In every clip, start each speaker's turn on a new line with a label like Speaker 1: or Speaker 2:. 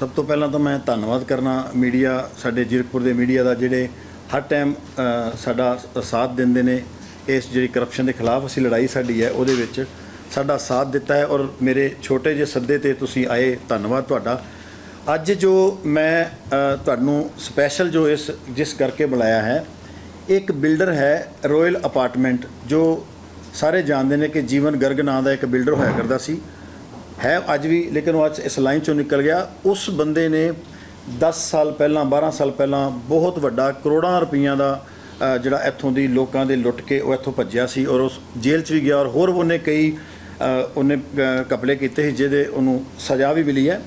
Speaker 1: ਸਭ ਤੋਂ ਪਹਿਲਾਂ ਤਾਂ ਮੈਂ ਧੰਨਵਾਦ ਕਰਨਾ ਮੀਡੀਆ, ਸਾਡੇ ਜੀਰਕਪੁਰ ਦੇ ਮੀਡੀਆ ਦਾ, ਜਿਹੜੇ ਹਰ ਟਾਈਮ ਸਾਡਾ ਸਾਥ ਦਿੰਦੇ ਨੇ। ਇਸ ਜਿਹੜੀ ਕਰਪਸ਼ਨ ਦੇ ਖਿਲਾਫ ਅਸੀਂ ਲੜਾਈ ਸਾਡੀ ਹੈ, ਉਹਦੇ ਵਿੱਚ ਸਾਡਾ ਸਾਥ ਦਿੱਤਾ ਹੈ ਔਰ ਮੇਰੇ ਛੋਟੇ ਜਿਹੇ ਸੱਦੇ ਤੇ ਤੁਸੀਂ ਆਏ, ਧੰਨਵਾਦ ਤੁਹਾਡਾ। ਅੱਜ ਜੋ ਮੈਂ ਤੁਹਾਨੂੰ ਸਪੈਸ਼ਲ ਜੋ ਇਸ, ਜਿਸ ਕਰਕੇ ਬੁਲਾਇਆ ਹੈ, ਇੱਕ ਬਿਲਡਰ ਹੈ ਰਾਇਲ ਅਪਾਰਟਮੈਂਟ ਜੋ ਸਾਰੇ ਜਾਣਦੇ ਨੇ ਕਿ ਜੀਵਨ ਗਰਗ ਨਾਂ ਦਾ ਇੱਕ ਬਿਲਡਰ ਹੋਇਆ ਕਰਦਾ ਸੀ। ਹੈ ਅੱਜ ਵੀ ਲੇਕਿਨ ਉਹ ਅੱਜ ਇਸ ਲਾਈਨ ਚੋਂ ਨਿਕਲ ਗਿਆ। ਉਸ ਬੰਦੇ ਨੇ 10 ਸਾਲ ਪਹਿਲਾਂ 12 ਸਾਲ ਪਹਿਲਾਂ ਬਹੁਤ ਵੱਡਾ ਕਰੋੜਾਂ ਰੁਪਈਆਂ ਦਾ ਜਿਹੜਾ ਇੱਥੋਂ ਦੀ ਲੋਕਾਂ ਦੇ ਲੁੱਟ ਕੇ ਉਹ ਇੱਥੋਂ ਭੱਜਿਆ ਸੀ ਔਰ ਉਸ ਜੇਲ੍ਹ 'ਚ ਵੀ ਗਿਆ ਔਰ ਹੋਰ ਉਹਨੇ ਕਈ ਉਹਨੇ ਅ, ਕਪਲੇ ਕੀਤੇ ਸੀ ਜਿਹਦੇ ਉਹਨੂੰ ਸਜ਼ਾ ਵੀ ਮਿਲੀ ਹੈ।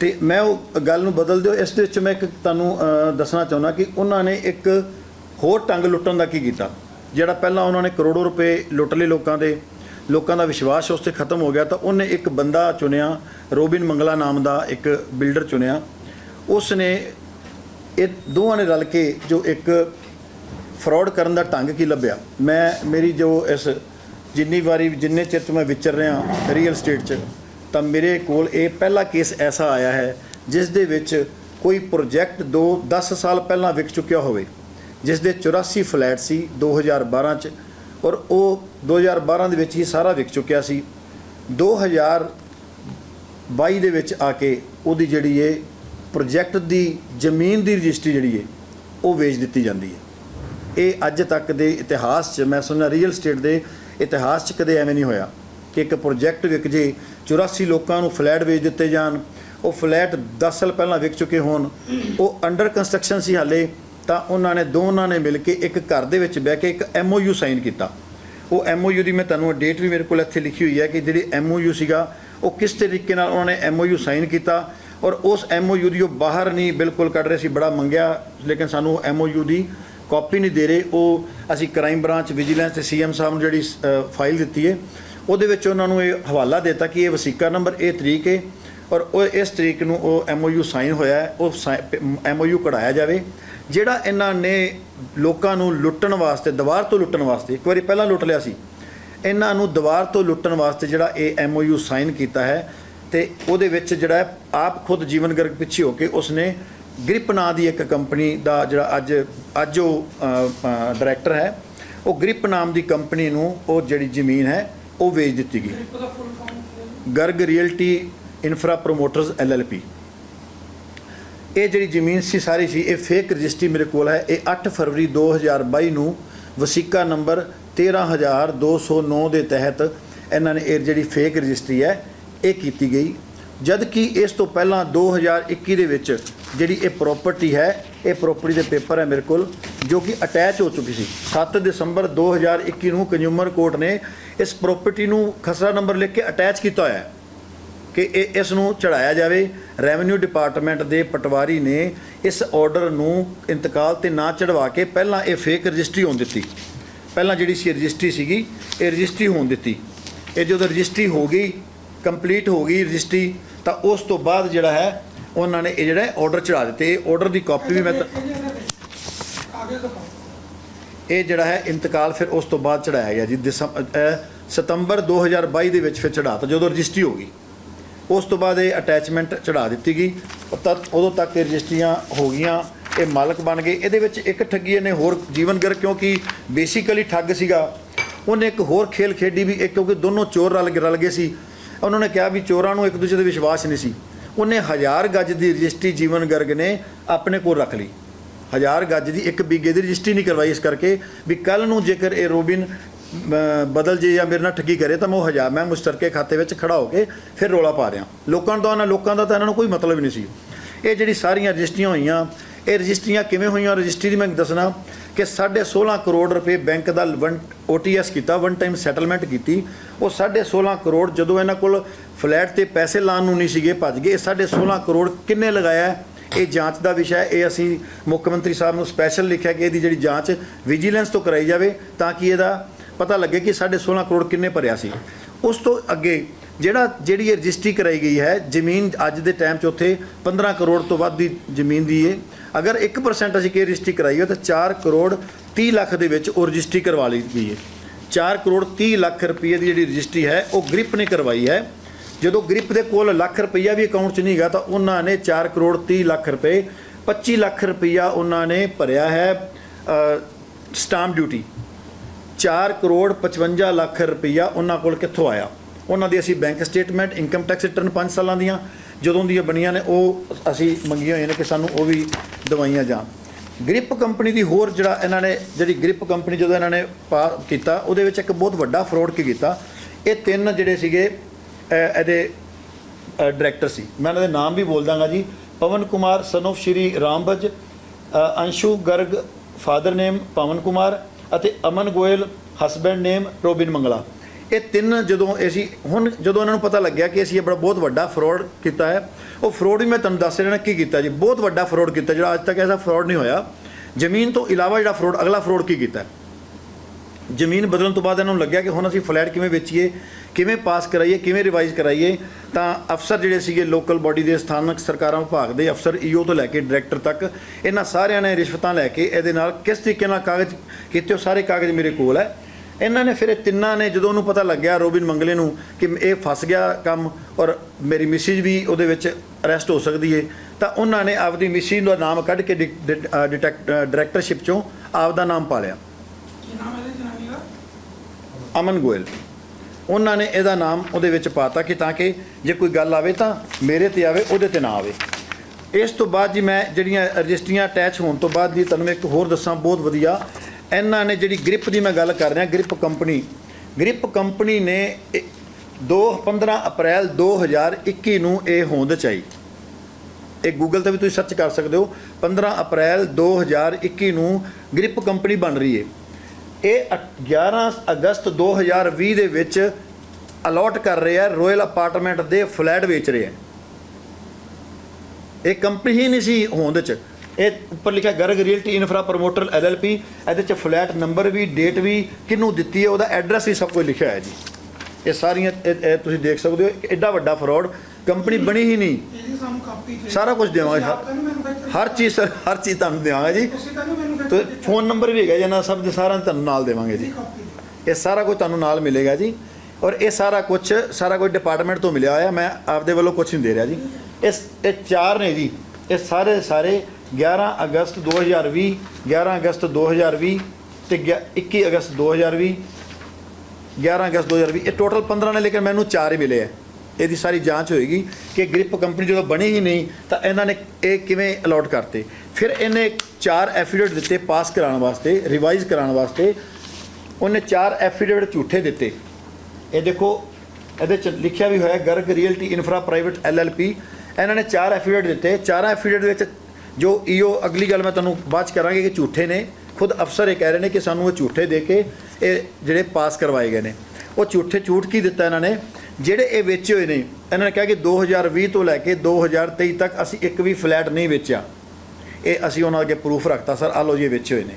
Speaker 1: ਤੇ ਮੈਂ ਉਹ ਗੱਲ ਨੂੰ ਬਦਲ ਦਿਓ ਇਸ ਦੇ ਵਿੱਚ ਮੈਂ ਇੱਕ ਤੁਹਾਨੂੰ ਦੱਸਣਾ ਚਾਹੁੰਦਾ ਕਿ ਉਹਨਾਂ ਨੇ ਇੱਕ ਹੋਰ ਟੰਗ ਲੁੱਟਣ ਦਾ ਕੀ ਕੀਤਾ। ਜਿਹੜਾ ਪਹਿਲਾਂ ਉਹਨਾਂ ਨੇ ਕਰੋੜੋ ਰੁਪਏ ਲੁੱਟ ਲਏ ਲੋਕਾਂ ਦੇ ਲੋਕਾਂ ਦਾ ਵਿਸ਼ਵਾਸ ਉਸ ਤੇ ਖਤਮ ਹੋ ਗਿਆ ਤਾਂ ਉਹਨੇ ਇੱਕ ਬੰਦਾ ਚੁਣਿਆ, ਰੋਬਿਨ ਮੰਗਲਾ ਨਾਮ ਦਾ ਇੱਕ ਬਿਲਡਰ ਚੁਣਿਆ। ਉਸ ਨੇ ਇਹ ਦੋਵਾਂ ਨੇ ਰਲ ਕੇ ਜੋ ਇੱਕ ਫਰਾਡ ਕਰਨ ਦਾ ਢੰਗ ਕੀ ਲੱਭਿਆ? ਮੈਂ, ਮੇਰੀ ਜੋ ਇਸ ਜਿੰਨੀ ਵਾਰੀ, ਜਿੰਨੇ ਚਿਰ ਤੋਂ ਮੈਂ ਵਿਚਰ ਰਿਹਾ ਰੀਅਲ ਸਟੇਟ 'ਚ, ਤਾਂ ਮੇਰੇ ਕੋਲ ਇਹ ਪਹਿਲਾ ਕੇਸ ਐਸਾ ਆਇਆ ਹੈ, ਜਿਸ ਦੇ ਵਿੱਚ ਕੋਈ ਪ੍ਰੋਜੈਕਟ ਦੋ 10 ਸਾਲ ਪਹਿਲਾਂ ਵਿਕ ਚੁੱਕਿਆ ਹੋਵੇ, ਜਿਸ ਦੇ 84 ਫਲੈਟ ਸੀ 2012 ਚ ਔਰ ਉਹ 2012 ਦੇ ਵਿੱਚ ਹੀ ਸਾਰਾ ਵਿਕ ਚੁੱਕਿਆ ਸੀ। 2022 ਦੇ ਵਿੱਚ ਆ ਕੇ ਉਹਦੀ ਜਿਹੜੀ ਇਹ ਪ੍ਰੋਜੈਕਟ ਦੀ ਜ਼ਮੀਨ ਦੀ ਰਜਿਸਟਰੀ ਜਿਹੜੀ ਹੈ, ਉਹ ਵੇਚ ਦਿੱਤੀ ਜਾਂਦੀ ਹੈ। ਇਹ ਅੱਜ ਤੱਕ ਦੇ ਇਤਿਹਾਸ 'ਚ ਮੈਂ ਸੁਣਿਆ ਰੀਅਲ ਸਟੇਟ ਦੇ ਇਤਿਹਾਸ 'ਚ ਕਦੇ ਐਵੇਂ ਨਹੀਂ ਹੋਇਆ ਕਿ ਇੱਕ ਪ੍ਰੋਜੈਕਟ ਵਿਕ ਜੇ 84 ਲੋਕਾਂ ਨੂੰ ਫਲੈਟ ਵੇਚ ਦਿੱਤੇ ਜਾਣ, ਉਹ ਫਲੈਟ 10 ਸਾਲ ਪਹਿਲਾਂ ਵਿਕ ਚੁੱਕੇ ਹੋਣ, ਉਹ ਅੰਡਰ ਕੰਸਟਰਕਸ਼ਨ ਸੀ ਹਾਲੇ ਤਾਂ ਉਹਨਾਂ ਨੇ ਦੋਨਾਂ ਨੇ ਮਿਲ ਕੇ ਇੱਕ ਘਰ ਦੇ ਵਿੱਚ ਬਹਿ ਕੇ ਇੱਕ ਐਮਓਯੂ ਸਾਈਨ ਕੀਤਾ। ਉਹ ਐਮਓਯੂ ਦੀ ਮੈਂ ਤੁਹਾਨੂੰ ਡੇਟ ਵੀ ਮੇਰੇ ਕੋਲ ਇੱਥੇ ਲਿਖੀ ਹੋਈ ਹੈ ਕਿ ਜਿਹੜੀ ਐਮਓਯੂ ਸੀਗਾ, ਉਹ ਕਿਸ ਤਰੀਕੇ ਨਾਲ ਉਹਨਾਂ ਨੇ ਐਮਓਯੂ ਸਾਈਨ ਕੀਤਾ ਔਰ ਉਸ ਐਮਓਯੂ ਦੀ ਉਹ ਬਾਹਰ ਨਹੀਂ ਬਿਲਕੁਲ ਕੱਢ ਰਹੇ ਸੀ, ਬੜਾ ਮੰਗਿਆ, ਲੇਕਿਨ ਸਾਨੂੰ ਐਮਓਯੂ ਦੀ ਕਾਪੀ ਨਹੀਂ ਦੇ ਰਹੇ। ਉਹ ਅਸੀਂ ਕ੍ਰਾਈਮ ਬ੍ਰਾਂਚ ਵਿਜੀਲੈਂਸ ਤੇ ਸੀਐਮ ਸਾਹਿਬ ਨੂੰ ਜਿਹੜੀ ਫਾਈਲ ਦਿੱਤੀ ਹੈ, ਉਹਦੇ ਵਿੱਚ ਉਹਨਾਂ ਨੂੰ ਇਹ ਹਵਾਲਾ ਦਿੱਤਾ ਕਿ ਇਹ ਵਸੀਕਾ ਨੰਬਰ, ਇਹ ਤਰੀਕ ਹੈ ਔਰ ਉਹ ਇਸ ਤਰੀਕ ਨੂੰ ਉਹ ਐਮਓਯੂ ਸਾਈਨ ਹੋਇਆ ਹੈ, ਉਹ ਐਮਓਯੂ ਕਢਾਇਆ ਜਾਵੇ। ਜਿਹੜਾ ਇਹਨਾਂ ਨੇ ਲੋਕਾਂ ਨੂੰ ਲੁੱਟਣ ਵਾਸਤੇ ਦੀਵਾਰ ਤੋਂ ਲੁੱਟਣ ਵਾਸਤੇ ਇੱਕ ਵਾਰੀ ਪਹਿਲਾਂ ਲੁੱਟ ਲਿਆ ਸੀ ਇਹਨਾਂ ਨੂੰ ਦੀਵਾਰ ਤੋਂ ਲੁੱਟਣ ਵਾਸਤੇ ਜਿਹੜਾ ਇਹ ਐਮਓਯੂ ਸਾਈਨ ਕੀਤਾ ਹੈ ਤੇ ਉਹਦੇ ਵਿੱਚ ਜਿਹੜਾ ਆਪ ਖੁਦ ਜੀਵਨ ਗਰਗ ਪਿੱਛੇ ਹੋ ਕੇ ਉਸਨੇ ਗ੍ਰਿਪ ਨਾਂ ਦੀ ਇੱਕ ਕੰਪਨੀ ਦਾ ਜਿਹੜਾ ਅੱਜ ਅੱਜ ਉਹ ਡਾਇਰੈਕਟਰ ਹੈ ਉਹ ਗ੍ਰਿਪ ਨਾਮ ਦੀ ਕੰਪਨੀ ਨੂੰ ਉਹ ਜਿਹੜੀ ਜ਼ਮੀਨ ਹੈ ਉਹ ਵੇਚ ਦਿੱਤੀ ਗਈ। Garg realty infra promoters LLP ਇਹ ਜਿਹੜੀ ਜ਼ਮੀਨ ਸੀ ਸਾਰੀ ਸੀ, ਇਹ ਫੇਕ ਰਜਿਸਟਰੀ ਮੇਰੇ ਕੋਲ ਹੈ। ਇਹ 8 ਫਰਵਰੀ 2022 ਨੂੰ ਵਸੀਕਾ ਨੰਬਰ 13209 ਦੇ ਤਹਿਤ ਇਹਨਾਂ ਨੇ ਇਹ ਜਿਹੜੀ ਫੇਕ ਰਜਿਸਟਰੀ ਹੈ, ਇਹ ਕੀਤੀ ਗਈ। ਜਦ ਕਿ ਇਸ ਤੋਂ ਪਹਿਲਾਂ 2021 ਦੇ ਵਿੱਚ ਜਿਹੜੀ ਇਹ ਪ੍ਰਾਪਰਟੀ ਹੈ, ਇਹ ਪ੍ਰਾਪਰਟੀ ਦੇ ਪੇਪਰ ਹੈ ਮੇਰੇ ਕੋਲ, ਜੋ ਕਿ ਅਟੈਚ ਹੋ ਚੁੱਕੀ ਸੀ। 7 ਦਸੰਬਰ 2021 ਨੂੰ ਕੰਜ਼ਿਊਮਰ ਕੋਰਟ ਨੇ ਇਸ ਪ੍ਰਾਪਰਟੀ ਨੂੰ ਖਸਰਾ ਨੰਬਰ ਲਿਖ ਕੇ ਅਟੈਚ ਕੀਤਾ ਹੋਇਆ ਹੈ। ਕਿ ਇਹ ਇਸ ਨੂੰ ਚੜਾਇਆ ਜਾਵੇ। ਰੈਵਨਿਊ ਡਿਪਾਰਟਮੈਂਟ ਦੇ ਪਟਵਾਰੀ ਨੇ ਇਸ ਆਰਡਰ ਨੂੰ ਇੰਤਕਾਲ ਤੇ ਨਾ ਚੜਵਾ ਕੇ ਪਹਿਲਾਂ ਇਹ ਫੇਕ ਰਜਿਸਟਰੀ ਹੋਣ ਦਿੱਤੀ। ਪਹਿਲਾਂ ਜਿਹੜੀ ਸੀ ਰਜਿਸਟਰੀ ਸੀਗੀ ਇਹ ਰਜਿਸਟਰੀ ਹੋਣ ਦਿੱਤੀ। ਇਹ ਜਦੋਂ ਰਜਿਸਟਰੀ ਹੋ ਗਈ ਕੰਪਲੀਟ ਹੋ ਗਈ ਰਜਿਸਟਰੀ ਤਾਂ ਉਸ ਤੋਂ ਬਾਅਦ ਜਿਹੜਾ ਹੈ ਉਹਨਾਂ ਨੇ ਇਹ ਜਿਹੜਾ ਆਰਡਰ ਚੜਾ ਦਿੱਤੇ। ਇਹ ਆਰਡਰ ਦੀ ਕਾਪੀ ਵੀ ਮੈਂ ਇਹ ਜਿਹੜਾ ਹੈ ਇੰਤਕਾਲ ਫਿਰ ਉਸ ਤੋਂ ਬਾਅਦ ਚੜਾਇਆ ਗਿਆ ਜੀ। ਸਤੰਬਰ 2022 ਦੇ ਵਿੱਚ ਫਿਰ ਚੜਾਤਾ ਜਦੋਂ ਰਜਿਸਟਰੀ ਹੋ ਗਈ। ਉਸ ਤੋਂ ਬਾਅਦ ਇਹ ਅਟੈਚਮੈਂਟ ਚੜਾ ਦਿੱਤੀ ਗਈ। ਉਹ ਤਦ, ਉਦੋਂ ਤੱਕ ਇਹ ਰਜਿਸਟਰੀਆਂ ਹੋ ਗਈਆਂ, ਇਹ ਮਾਲਕ ਬਣ ਗਏ। ਇਹਦੇ ਵਿੱਚ ਇੱਕ ਠੱਗੀ ਇਹਨੇ ਹੋਰ ਜੀਵਨ ਗਰ, ਕਿਉਂਕਿ ਬੇਸਿਕਲੀ ਠੱਗ ਸੀਗਾ। ਉਹਨੇ ਇੱਕ ਹੋਰ ਖੇਲ ਖੇਡੀ ਵੀ, ਇਹ ਕਿਉਂਕਿ ਦੋਨੋਂ ਚੋਰ ਰਲ ਰਲ ਗਏ ਸੀ। ਉਹਨਾਂ ਨੇ ਕਿਹਾ ਵੀ ਚੋਰਾਂ ਨੂੰ ਇੱਕ ਦੂਜੇ ਤੇ ਵਿਸ਼ਵਾਸ ਨਹੀਂ ਸੀ। ਉਹਨੇ ਹਜ਼ਾਰ ਗੱਜ ਦੀ ਰਜਿਸਟਰੀ ਜੀਵਨ ਗਰਗ ਨੇ ਆਪਣੇ ਕੋਲ ਰੱਖ ਲਈ। ਹਜ਼ਾਰ ਗੱਜ ਦੀ ਇੱਕ ਬੀਗੇ ਦੀ ਰਜਿਸਟਰੀ ਨਹੀਂ ਕਰਵਾਈ ਇਸ ਕਰਕੇ ਵੀ ਕੱਲ ਨੂੰ ਜੇਕਰ ਇਹ ਰੋਬਿਨ ਬਦਲ ਜੇ ਜਾਂ ਮੇਰੇ ਨਾਲ ਠੱਗੀ ਕਰੇ ਤਾਂ ਮੈਂ ਉਹ ਹਜ਼ਾਰ, ਮੈਂ ਮੁਸ਼ਤਰਕੇ ਖਾਤੇ ਵਿੱਚ ਖੜਾ ਹੋ ਕੇ ਫਿਰ ਰੋਲਾ ਪਾ ਰਿਹਾ। ਲੋਕਾਂ ਦਾ ਉਹਨਾਂ ਲੋਕਾਂ ਦਾ ਤਾਂ ਇਹਨਾਂ ਨੂੰ ਕੋਈ ਮਤਲਬ ਹੀ ਨਹੀਂ ਸੀ। ਇਹ ਜਿਹੜੀ ਸਾਰੀਆਂ ਰਜਿਸਟਰੀਆਂ ਹੋਈਆਂ, ਇਹ ਰਜਿਸਟਰੀਆਂ ਕਿਵੇਂ ਹੋਈਆਂ? ਰਜਿਸਟਰੀ ਦੀ ਮੈਂ ਦੱਸਣਾ ਕਿ 16.5 ਕਰੋੜ ਰੁਪਏ ਬੈਂਕ ਦਾ ਵਨ ਓਟੀਐਸ ਕੀਤਾ ਵਨ ਟਾਈਮ ਸੈਟਲਮੈਂਟ ਕੀਤੀ। ਉਹ 16.5 ਕਰੋੜ ਜਦੋਂ ਇਹਨਾਂ ਕੋਲ ਫਲੈਟ ਤੇ ਪੈਸੇ ਲਾਉਣ ਨੂੰ ਨਹੀਂ ਸੀਗੇ, ਭੱਜ ਗਏ। 16.5 ਕਰੋੜ ਕਿੰਨੇ ਲਗਾਇਆ ਇਹ ਜਾਂਚ ਦਾ ਵਿਸ਼ਾ ਹੈ। ਇਹ ਅਸੀਂ ਮੁੱਖ ਮੰਤਰੀ ਸਾਹਿਬ ਨੂੰ ਸਪੈਸ਼ਲ ਲਿਖਿਆ ਕਿ ਇਹਦੀ ਜਿਹੜੀ ਜਾਂਚ ਵਿਜੀਲੈਂਸ ਤੋਂ ਕਰਾਈ ਜਾਵੇ ਤਾਂ ਕਿ ਇਹਦਾ ਪਤਾ ਲੱਗੇ ਕਿ 16.5 ਕਰੋੜ ਕਿੰਨੇ ਭਰਿਆ ਸੀ। ਉਸ ਤੋਂ ਅੱਗੇ ਜਿਹੜਾ, ਜਿਹੜੀ ਰਜਿਸਟਰੀ ਕਰਾਈ ਗਈ ਹੈ, ਜ਼ਮੀਨ ਅੱਜ ਦੇ ਟਾਈਮ 'ਚ ਉੱਥੇ 15 ਕਰੋੜ ਤੋਂ ਵੱਧ ਦੀ ਜ਼ਮੀਨ ਦੀ ਹੈ ਅਗਰ 1% ਅਸੀਂ ਕਿ ਰਜਿਸਟਰੀ ਕਰਾਈ ਹੈ ਤਾਂ 4 ਕਰੋੜ 30 ਲੱਖ ਦੇ ਵਿੱਚ ਉਹ ਰਜਿਸਟਰੀ ਕਰਵਾ ਲਈ ਗਈ ਹੈ 4 ਕਰੋੜ 30 ਲੱਖ ਰੁਪਏ ਦੀ ਜਿਹੜੀ ਰਜਿਸਟਰੀ ਹੈ, ਉਹ ਗ੍ਰਿਪ ਨੇ ਕਰਵਾਈ ਹੈ। ਜਦੋਂ ਗ੍ਰਿਪ ਦੇ ਕੋਲ ਲੱਖ ਰੁਪਈਆ ਵੀ ਅਕਾਊਂਟ 'ਚ ਨਹੀਂਗਾ ਤਾਂ ਉਹਨਾਂ ਨੇ 4 ਕਰੋੜ 30 ਲੱਖ ਰੁਪਏ 25 ਲੱਖ ਰੁਪਈਆ ਉਹਨਾਂ ਨੇ ਭਰਿਆ ਹੈ ਸਟਾਂਪ ਡਿਊਟੀ 4 ਕਰੋੜ 55 ਲੱਖ ਰੁਪਈਆ ਉਹਨਾਂ ਕੋਲ ਕਿੱਥੋਂ ਆਇਆ? ਉਹਨਾਂ ਦੀ ਅਸੀਂ bank statement income tax return 5 ਸਾਲਾਂ ਦੀਆਂ, ਜਦੋਂ ਦੀਆਂ ਬਣੀਆਂ ਨੇ, ਉਹ ਅਸੀਂ ਮੰਗੀਆਂ ਹੋਈਆਂ ਨੇ ਕਿ ਸਾਨੂੰ ਉਹ ਵੀ ਦਵਾਈਆਂ ਜਾਣ। ਗ੍ਰਿਪ ਕੰਪਨੀ ਦੀ ਹੋਰ ਜਿਹੜਾ ਇਹਨਾਂ ਨੇ, ਜਿਹੜੀ ਗ੍ਰਿਪ ਕੰਪਨੀ ਜਦੋਂ ਇਹਨਾਂ ਨੇ ਪਾ ਕੀਤਾ, ਉਹਦੇ ਵਿੱਚ ਇੱਕ ਬਹੁਤ ਵੱਡਾ ਫਰਾਡ ਕੀ ਕੀਤਾ? ਇਹ ਤਿੰਨ ਜਿਹੜੇ ਸੀਗੇ ਇਹਦੇ ਡਾਇਰੈਕਟਰ ਸੀ। ਮੈਂ ਉਹਨਾਂ ਦੇ ਨਾਮ ਵੀ ਬੋਲ ਦਾਂਗਾ ਜੀ। ਪਵਨ Kumar son of Shri ਰਾਮਬਜ Anshu Garg father name ਪਵਨ ਕੁਮਾਰ ਅਤੇ Aman Goyal husband name Robin Mangla. ਇਹ ਤਿੰਨ ਜਦੋਂ ਅਸੀਂ ਹੁਣ ਜਦੋਂ ਇਹਨਾਂ ਨੂੰ ਪਤਾ ਲੱਗਿਆ ਕਿ ਅਸੀਂ ਇਹ ਬੜਾ ਬਹੁਤ ਵੱਡਾ ਫਰਾਡ ਕੀਤਾ ਹੈ, ਉਹ ਫਰਾਡ ਵੀ ਮੈਂ ਤੁਹਾਨੂੰ ਦੱਸ ਰਿਹਾ ਕੀ ਕੀਤਾ ਜੀ। ਬਹੁਤ ਵੱਡਾ ਫਰਾਡ ਕੀਤਾ ਜਿਹੜਾ ਅੱਜ ਤੱਕ ਐਸਾ ਫਰਾਡ ਨਹੀਂ ਹੋਇਆ। ਜ਼ਮੀਨ ਤੋਂ ਇਲਾਵਾ ਜਿਹੜਾ ਫਰਾਡ ਅਗਲਾ ਫਰਾਡ ਕੀ ਕੀਤਾ ਜ਼ਮੀਨ ਬਦਲਣ ਤੋਂ ਬਾਅਦ ਇਹਨਾਂ ਨੂੰ ਲੱਗਿਆ ਕਿ ਹੁਣ ਅਸੀਂ ਫਲੈਟ ਕਿਵੇਂ ਵੇਚੀਏ, ਕਿਵੇਂ ਪਾਸ ਕਰਾਈਏ, ਕਿਵੇਂ ਰਿਵਾਈਜ਼ ਕਰਾਈਏ, ਤਾਂ ਅਫਸਰ ਜਿਹੜੇ ਸੀਗੇ ਲੋਕਲ ਬਾਡੀ ਦੇ ਸਥਾਨਕ ਸਰਕਾਰਾਂ ਵਿਭਾਗ ਦੇ ਅਫਸਰ ਈਓ ਤੋਂ ਲੈ ਕੇ ਡਾਇਰੈਕਟਰ ਤੱਕ, ਇਹਨਾਂ ਸਾਰਿਆਂ ਨੇ ਰਿਸ਼ਵਤਾਂ ਲੈ ਕੇ ਇਹਦੇ ਨਾਲ ਕਿਸ ਤਰੀਕੇ ਨਾਲ ਕਾਗਜ਼ ਕੀਤੇ, ਉਹ ਸਾਰੇ ਕਾਗਜ਼ ਮੇਰੇ ਕੋਲ ਹੈ। ਇਹਨਾਂ ਨੇ ਫਿਰ ਇਹ ਤਿੰਨਾਂ ਨੇ ਜਦੋਂ ਉਹਨੂੰ ਪਤਾ ਲੱਗਿਆ ਰੋਬਿਨ ਮੰਗਲੇ ਨੂੰ ਕਿ ਇਹ ਫਸ ਗਿਆ ਕੰਮ ਔਰ ਮੇਰੀ ਮਿਸਿਜ ਵੀ ਉਹਦੇ ਵਿੱਚ ਅਰੈਸਟ ਹੋ ਸਕਦੀ ਹੈ ਤਾਂ ਉਹਨਾਂ ਨੇ ਆਪਦੀ ਮਿਸਿਜ ਦਾ ਨਾਮ ਕੱਢ ਕੇ ਡਿਟੈਕਟ ਡਾਇਰੈਕਟਰਸ਼ਿਪ ਚੋਂ ਆਪਦਾ ਨਾਮ ਪਾ ਲਿਆ
Speaker 2: ਕੀ ਨਾਮ ਹੈ ਇਹਦੀ ਜਨਾਨੀ ਦਾ
Speaker 1: ਅਮਨ ਗੋਇਲ। ਉਹਨਾਂ ਨੇ ਇਹਦਾ ਨਾਮ ਉਹਦੇ ਵਿੱਚ ਪਾਤਾ ਕਿ ਤਾਂ ਕਿ ਜੇ ਕੋਈ ਗੱਲ ਆਵੇ ਤਾਂ ਮੇਰੇ ਤੇ ਆਵੇ, ਉਹਦੇ ਤੇ ਨਾ ਆਵੇ। ਇਸ ਤੋਂ ਬਾਅਦ ਜੀ ਮੈਂ ਜਿਹੜੀਆਂ ਰਜਿਸਟਰੀਆਂ ਅਟੈਚ ਹੋਣ ਤੋਂ ਬਾਅਦ ਜੀ ਤੁਹਾਨੂੰ ਇੱਕ ਹੋਰ ਦੱਸਾਂ, ਬਹੁਤ ਵਧੀਆ। ਇਹਨਾਂ ਨੇ ਜਿਹੜੀ ਗ੍ਰਿਪ ਦੀ ਮੈਂ ਗੱਲ ਕਰ ਰਿਹਾ, ਗ੍ਰਿਪ ਕੰਪਨੀ। ਗ੍ਰਿਪ ਕੰਪਨੀ ਨੇ 2 15 ਅਪ੍ਰੈਲ 2021 ਨੂੰ ਇਹ ਹੋਂਦ ਚਾਈ। ਇਹ ਗੂਗਲ ਤੇ ਵੀ ਤੁਸੀਂ ਸਰਚ ਕਰ ਸਕਦੇ ਹੋ। 15 ਅਪ੍ਰੈਲ 2021 ਨੂੰ ਗ੍ਰਿਪ ਕੰਪਨੀ ਬਣ ਰਹੀ ਹੈ ਇਹ ਅ- 11 ਅਗਸਤ 2020 ਦੇ ਵਿੱਚ ਅਲੋਟ ਕਰ ਰਿਹਾ ਆ ਰਾਇਲ ਅਪਾਰਟਮੈਂਟ ਦੇ ਫਲੈਟ ਵੇਚ ਰਹੇ ਆ ਇਹ ਕੰਪਨੀ ਹੀ ਨਹੀਂ ਸੀ ਹੋਂਦ ਚ। ਇਹ ਉੱਪਰ ਲਿਖਿਆ Garg realty infra promoter LLP ਇਹਦੇ ਚ ਫਲੈਟ ਨੰਬਰ ਵੀ, ਡੇਟ ਵੀ, ਕਿਹਨੂੰ ਦਿੱਤੀ ਹੈ, ਉਹਦਾ ਐਡਰੈਸ ਵੀ ਸਭ ਕੁਝ ਲਿਖਿਆ ਹੈ ਜੀ। ਇਹ ਸਾਰੀਆਂ ਤੁਸੀਂ ਦੇਖ ਸਕਦੇ ਹੋ ਕਿ ਐਡਾ ਵੱਡਾ ਫਰਾਡ ਕੰਪਨੀ ਬਣੀ ਹੀ ਨਹੀਂ।
Speaker 2: ਇਹਦੀ ਸਾਨੂੰ ਕਾਪੀ ਚਾਹੀਦੀ
Speaker 1: ਸਾਰਾ ਕੁਝ ਦੇਵਾਂਗੇ
Speaker 2: ਤੁਸੀਂ ਆਪ ਤਾਂ ਨਹੀਂ manufacturer
Speaker 1: ਹਰ ਚੀਜ਼ ਸਰ, ਹਰ ਚੀਜ਼ ਤੁਹਾਨੂੰ ਦੇਵਾਂਗੇ ਜੀ।
Speaker 2: ਤੁਸੀਂ ਤਾਂ ਨਹੀਂ
Speaker 1: ਤੇ ਫੋਨ ਨੰਬਰ ਵੀ ਹੈਗਾ ਜੀ, ਇਹਨਾਂ ਸਭ ਦੇ ਸਾਰਿਆਂ ਤੁਹਾਨੂੰ ਨਾਲ ਦੇਵਾਂਗੇ ਜੀ।
Speaker 2: ਕਾਪੀ
Speaker 1: ਇਹ ਸਾਰਾ ਕੁਝ ਤੁਹਾਨੂੰ ਨਾਲ ਮਿਲੇਗਾ ਜੀ। ਔਰ ਇਹ ਸਾਰਾ ਕੁਝ ਸਾਰਾ ਕੁਝ ਡਿਪਾਰਟਮੈਂਟ ਤੋਂ ਮਿਲਿਆ ਹੋਇਆ। ਮੈਂ ਆਪਦੇ ਵੱਲੋਂ ਕੁਝ ਨਹੀਂ ਦੇ ਰਿਹਾ ਜੀ। ਇਸ, ਇਹ ਚਾਰ ਨੇ ਜੀ। ਇਹ ਸਾਰੇ ਸਾਰੇ 11 ਅਗਸਤ 2020 11 ਅਗਸਤ 2020 ਤੇ ਗਿਆ- 21 ਅਗਸਤ 2020 11 ਅਗਸਤ 2020 ਇਹ ਟੋਟਲ 15 ਨੇ, ਲੇਕਿਨ ਮੈਨੂੰ ਚਾਰ ਹੀ ਮਿਲੇ ਹੈ ਇਹਦੀ ਸਾਰੀ ਜਾਂਚ ਹੋਏਗੀ ਕਿ ਗ੍ਰਿਪ ਕੰਪਨੀ ਜਦੋਂ ਬਣੀ ਹੀ ਨਹੀਂ, ਤਾਂ ਇਹਨਾਂ ਨੇ ਇਹ ਕਿਵੇਂ ਅਲਾਟ ਕਰਤੇ। ਫਿਰ ਇਹਨੇ ਚਾਰ ਐਫੀਡੇਵਿਟ ਦਿੱਤੇ ਪਾਸ ਕਰਾਉਣ ਵਾਸਤੇ ਰਿਵਾਈਜ਼ ਕਰਾਉਣ ਵਾਸਤੇ। ਉਹਨੇ ਚਾਰ ਐਫੀਡੇਵਿਟ ਝੂਠੇ ਦਿੱਤੇ। ਇਹ ਦੇਖੋ, ਇਹਦੇ ਚ ਲਿਖਿਆ ਵੀ ਹੋਇਆ, Garg realty infra private LLP ਇਹਨਾਂ ਨੇ ਚਾਰ ਐਫੀਡੇਵਿਟ ਦਿੱਤੇ। ਚਾਰਾਂ ਐਫੀਡੇਵਿਟ ਵਿੱਚ ਜੋ ਈਓ ਅਗਲੀ ਗੱਲ ਮੈਂ ਤੁਹਾਨੂੰ ਬਾਅਦ ਚ ਕਰਾਂਗੇ ਕਿ ਝੂਠੇ ਨੇ। ਖੁਦ ਅਫਸਰ ਇਹ ਕਹਿ ਰਹੇ ਨੇ ਕਿ ਸਾਨੂੰ ਇਹ ਝੂਠੇ ਦੇ ਕੇ ਇਹ ਜਿਹੜੇ ਪਾਸ ਕਰਵਾਏ ਗਏ ਨੇ। ਉਹ ਝੂਠੇ ਝੂਠ ਕੀ ਦਿੱਤਾ ਇਹਨਾਂ ਨੇ? ਜਿਹੜੇ ਇਹ ਵੇਚੇ ਹੋਏ ਨੇ, ਇਹਨਾਂ ਨੇ ਕਿਹਾ ਕਿ 2020 ਤੋਂ ਲੈ ਕੇ 2023 ਤੱਕ ਅਸੀਂ ਇੱਕ ਵੀ ਫਲੈਟ ਨਹੀਂ ਵੇਚਿਆ। ਇਹ ਅਸੀਂ ਉਹਨਾਂ ਅੱਗੇ ਪ੍ਰੂਫ ਰੱਖਤਾ, ਸਰ ਆ ਲਓ ਜੀ, ਇਹ ਵੇਚੇ ਹੋਏ ਨੇ।